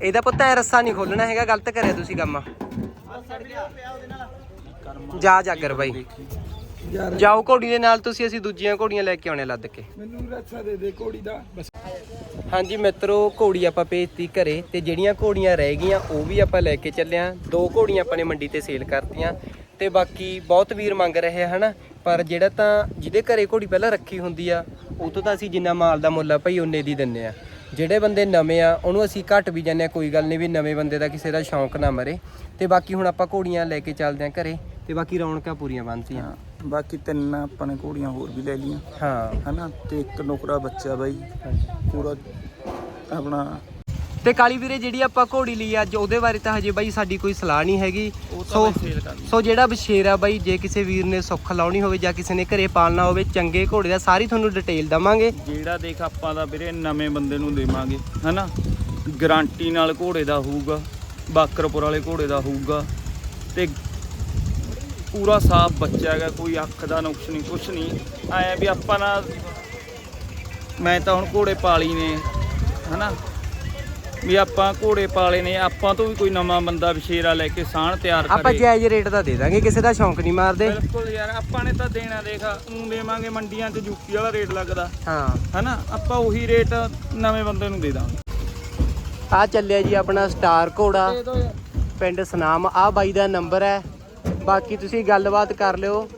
ਇਹਦਾ ਪੁੱਤ ਐ ਰੱਸਾ ਨਹੀਂ ਖੋਲਣਾ ਹੈਗਾ ਗਲਤ ਕਰਿਆ ਤੁਸੀਂ ਕੰਮ। ਜਾ ਜਾਗਰ ਬਾਈ। ਜਾਓ ਘੋੜੀ ਦੇ ਨਾਲ ਤੁਸੀਂ ਅਸੀਂ ਦੂਜੀਆਂ ਘੋੜੀਆਂ ਲੈ ਕੇ ਆਉਣੇ ਲੱਦ ਕੇ। ਮੈਨੂੰ ਰੱਛਾ ਦੇ ਦੇ ਘੋੜੀ ਦਾ। ਹਾਂਜੀ ਮਿੱਤਰੋ ਘੋੜੀ ਆਪਾਂ ਭੇਜਤੀ ਘਰੇ ਤੇ ਜਿਹੜੀਆਂ ਘੋੜੀਆਂ ਰਹਿ ਗਈਆਂ ਉਹ ਵੀ ਆਪਾਂ ਲੈ ਕੇ ਚੱਲਿਆ ਦੋ ਘੋੜੀਆਂ ਆਪਾਂ ਨੇ ਮੰਡੀ ਤੇ ਸੇਲ ਕਰਤੀਆਂ। ਤੇ ਬਾਕੀ ਬਹੁਤ ਵੀਰ ਮੰਗ ਰਹੇ ਆ ਹਨਾ? ਪਰ ਜਿਹੜਾ ਤਾਂ ਜਿਹਦੇ ਘਰੇ ਘੋੜੀ ਪਹਿਲਾਂ ਰੱਖੀ ਹੁੰਦੀ ਆ ਉਹ ਤੋਂ ਤਾਂ ਅਸੀਂ ਜਿੰਨਾ ਮਾਲ ਦਾ ਮੁੱਲ ਆ ਭਾਈ ਉਹਨੇ ਦੀ ਦਿੰਨੇ ਆ। ਜਿਹੜੇ ਬੰਦੇ ਨਵੇਂ ਆ ਉਹਨੂੰ ਅਸੀਂ ਘੱਟ ਵੀ ਜਾਂਦੇ ਆ ਕੋਈ ਗੱਲ ਨਹੀਂ ਵੀ ਨਵੇਂ ਬੰਦੇ ਦਾ ਕਿਸੇ ਦਾ ਸ਼ੌਂਕ ਨਾ ਮਰੇ। ਤੇ ਬਾਕੀ ਹੁਣ ਆਪਾਂ ਘੋੜੀਆਂ ਲੈ ਕੇ ਚੱਲਦੇ ਆ ਘਰੇ ਤੇ ਬਾਕੀ ਰੌਣਕਾਂ ਪੂਰੀਆਂ ਬੰਨਤੀਆਂ। ਬਾਕੀ ਤਿੰਨ ਆਪਾਂ ਨੇ ਘੋੜੀਆਂ ਹੋਰ ਵੀ ਲੈ ਲਈਆਂ। ਹਾਂ। ਹਨਾ ਤੇ ਇੱਕ ਨੁਕਰਾ ਬੱਚਾ ਬਾਈ। ਪੂਰਾ ਆਪਣਾ ਤੇ ਕਾਲੀ ਵੀਰੇ ਜਿਹੜੀ ਆਪਾਂ ਘੋੜੀ ਲਈ ਅੱਜ ਉਹਦੇ ਬਾਰੇ ਤਾਂ ਹਜੇ ਬਾਈ ਸਾਡੀ ਕੋਈ ਸਲਾਹ ਨਹੀਂ ਹੈਗੀ। ਸੋ ਸੋ ਜਿਹੜਾ ਬਸ਼ੇਰਾ ਬਾਈ ਜੇ ਕਿਸੇ ਵੀਰ ਨੇ ਸੁੱਖ ਲਾਉਣੀ ਹੋਵੇ ਜਾਂ ਕਿਸੇ ਨੇ ਘਰੇ ਪਾਲਣਾ ਹੋਵੇ ਚੰਗੇ ਘੋੜੇ ਦਾ ਸਾਰੀ ਤੁਹਾਨੂੰ ਡਿਟੇਲ ਦਵਾਂਗੇ। ਜਿਹੜਾ ਦੇਖ ਆਪਾਂ ਦਾ ਵੀਰੇ ਨਵੇਂ ਬੰਦੇ ਨੂੰ ਦੇਵਾਂਗੇ ਹਨਾ? ਗਾਰੰਟੀ ਨਾਲ ਘੋੜੇ ਦਾ ਹੋਊਗਾ ਬਾਕਰਪੁਰ ਵਾਲੇ ਘੋੜੇ ਦਾ ਹੋਊਗਾ ਤੇ ਪੂਰਾ ਸਾਫ਼ ਬੱਚਾ ਹੈਗਾ ਕੋਈ ਅੱਖ ਦਾ ਨੁਕਸ ਨਹੀਂ ਕੁਛ ਨਹੀਂ। ਐ ਵੀ ਆਪਾਂ ਨਾ ਮੈਂ ਤਾਂ ਹੁਣ ਘੋੜੇ ਪਾਲੀ ਨੇ ਹਨਾ? ਵੀ ਆਪਾਂ ਘੋੜੇ ਪਾਲੇ ਨੇ ਆਪਾਂ ਤੋਂ ਵੀ ਕੋਈ ਨਵਾਂ ਬੰਦਾ ਵਿਸ਼ੇਰਾ ਲੈ ਕੇ ਸਾਣ ਤਿਆਰ ਕਰੇ। ਆਪਾਂ ਜਾਇਜ਼ ਰੇਟ ਦਾ ਦੇ ਦਾਂਗੇ ਕਿਸੇ ਦਾ ਸ਼ੌਂਕ ਨਹੀਂ ਮਾਰਦੇ। ਬਿਲਕੁਲ ਯਾਰ ਆਪਾਂ ਨੇ ਤਾਂ ਦੇਣਾ ਦੇਖ ਉਹ ਦੇਵਾਂਗੇ ਮੰਡੀਆਂ 'ਚ ਯੂਪੀ ਵਾਲਾ ਰੇਟ ਲੱਗਦਾ। ਹਾਂ। ਹਨਾ? ਆਪਾਂ ਉਹੀ ਰੇਟ ਨਵੇਂ ਬੰਦੇ ਨੂੰ ਦੇ ਦਾਂਗੇ। ਆ ਚੱਲਿਆ ਜੀ ਆਪਣਾ ਸਟਾਰ ਘੋੜਾ। ਪਿੰਡ ਸਨਾਮ ਆ ਬਾਈ ਦਾ ਨੰਬਰ ਹੈ। ਬਾਕੀ ਤੁਸੀਂ ਗੱਲਬਾਤ ਕਰ ਲਿਓ।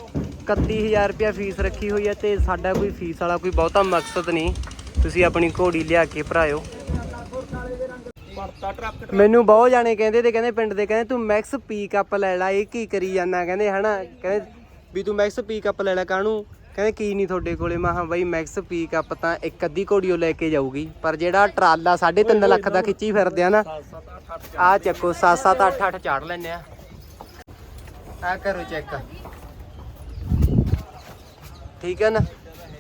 31000 ਰੁਪਿਆ ਫੀਸ ਰੱਖੀ ਹੋਈ ਹੈ ਤੇ ਸਾਡਾ ਕੋਈ ਫੀਸ ਵਾਲਾ ਕੋਈ ਬਹੁਤਾ ਮਕਸਦ ਨਹੀਂ। ਤੁਸੀਂ ਆਪਣੀ ਘੋੜੀ ਲਿਆ ਕੇ ਭਰਾਇਓ। ਪੜਤਾ ਟਰੱਕ ਮੈਨੂੰ ਬਹੁਤ ਜਾਣੇ ਕਹਿੰਦੇ ਤੇ ਕਹਿੰਦੇ ਪਿੰਡ ਦੇ ਕਹਿੰਦੇ ਤੂੰ ਮੈਕਸ ਪੀਕ ਅਪ ਲੈ ਲੈ, ਇਹ ਕੀ ਕਰੀ ਜਾਂਦਾ ਕਹਿੰਦੇ, ਹਨਾ? ਕਹਿੰਦੇ ਵੀ ਤੂੰ ਮੈਕਸ ਪੀਕ ਅਪ ਲੈ ਲੈ ਕਾਹਨੂੰ? ਕਹਿੰਦੇ ਕੀ ਨਹੀਂ ਤੁਹਾਡੇ ਕੋਲੇ? ਮੈਂ ਹਾਂ ਬਾਈ ਮੈਕਸ ਪੀਕ ਅਪ ਤਾਂ ਇੱਕ ਅੱਧੀ ਘੋੜੀ ਲੈ ਕੇ ਜਾਊਗੀ। ਪਰ ਜਿਹੜਾ ਟਰਾਲਾ 3.5 ਲੱਖ ਦਾ ਖਿੱਚੀ ਫਿਰਦੇ ਆ ਨਾ, ਆ ਚੱਕੋ 7 7 8 8 ਚਾੜ ਲੈਨੇ ਆ। ਆ ਕਰੋ ਚੈੱਕ ਠੀਕ ਹੈ ਨਾ?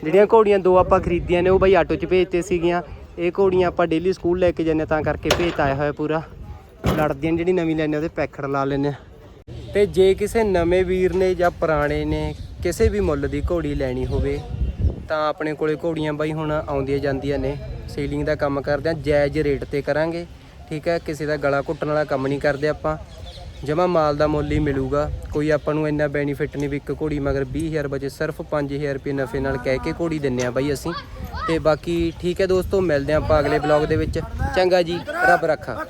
ਜਿਹੜੀਆਂ ਘੋੜੀਆਂ ਦੋ ਆਪਾਂ ਖਰੀਦੀਆਂ ਨੇ, ਉਹ ਬਾਈ ਆਟੋ 'ਚ ਭੇਜਤੇ ਸੀਗੀਆਂ। ਇਹ ਘੋੜੀਆਂ ਆਪਾਂ ਡੇਲੀ ਸਕੂਲ ਲੈ ਕੇ ਜਾਂਦੇ ਤਾਂ ਕਰਕੇ ਭੇਤ ਆਇਆ ਹੋਇਆ ਪੂਰਾ। ਲੜਦੀਆਂ ਜਿਹੜੀ ਨਵੀਂ ਲੈਣੇ ਉਹਦੇ ਪੈਕਟ ਲਾ ਲੈਨੇ ਆ ਤੇ ਜੇ ਕਿਸੇ ਨਵੇਂ ਵੀਰ ਨੇ ਜਾਂ ਪੁਰਾਣੇ ਨੇ ਕਿਸੇ ਵੀ ਮੁੱਲ ਦੀ ਘੋੜੀ ਲੈਣੀ ਹੋਵੇ, ਤਾਂ ਆਪਣੇ ਕੋਲੇ ਘੋੜੀਆਂ ਬਾਈ ਹੁਣ ਆਉਂਦੀਆਂ ਜਾਂਦੀਆਂ ਨੇ। ਸੇਲਿੰਗ ਦਾ ਕੰਮ ਕਰਦੇ ਆ ਜਾਇਜ਼ ਰੇਟ ਤੇ ਕਰਾਂਗੇ। ਠੀਕ ਹੈ, ਕਿਸੇ ਦਾ ਗਲਾ ਘੁੱਟਣ ਵਾਲਾ ਕੰਮ ਨਹੀਂ ਕਰਦੇ ਆਪਾਂ। ਜਮਾ ਮਾਲ ਦਾ ਮੁੱਲ ਹੀ ਮਿਲੂਗਾ। ਕੋਈ ਆਪਾਂ ਨੂੰ ਇੰਨਾ ਬੈਨੀਫਿਟ ਨਹੀਂ ਵੀ ਇੱਕ ਘੋੜੀ ਮਗਰ 20000 ਬਚੇ, ਸਿਰਫ 5000 ਰੁਪਏ ਨਫੇ ਨਾਲ ਕਹਿ ਕੇ ਘੋੜੀ ਦਿੰਨੇ ਆ ਬਾਈ ਅਸੀਂ। ਤੇ ਬਾਕੀ ਠੀਕ ਹੈ ਦੋਸਤੋ, ਮਿਲਦੇ ਹਾਂ ਆਪਾਂ ਅਗਲੇ ਬਲੌਗ ਦੇ ਵਿੱਚ। ਚੰਗਾ ਜੀ, ਰੱਬ ਰੱਖਾ।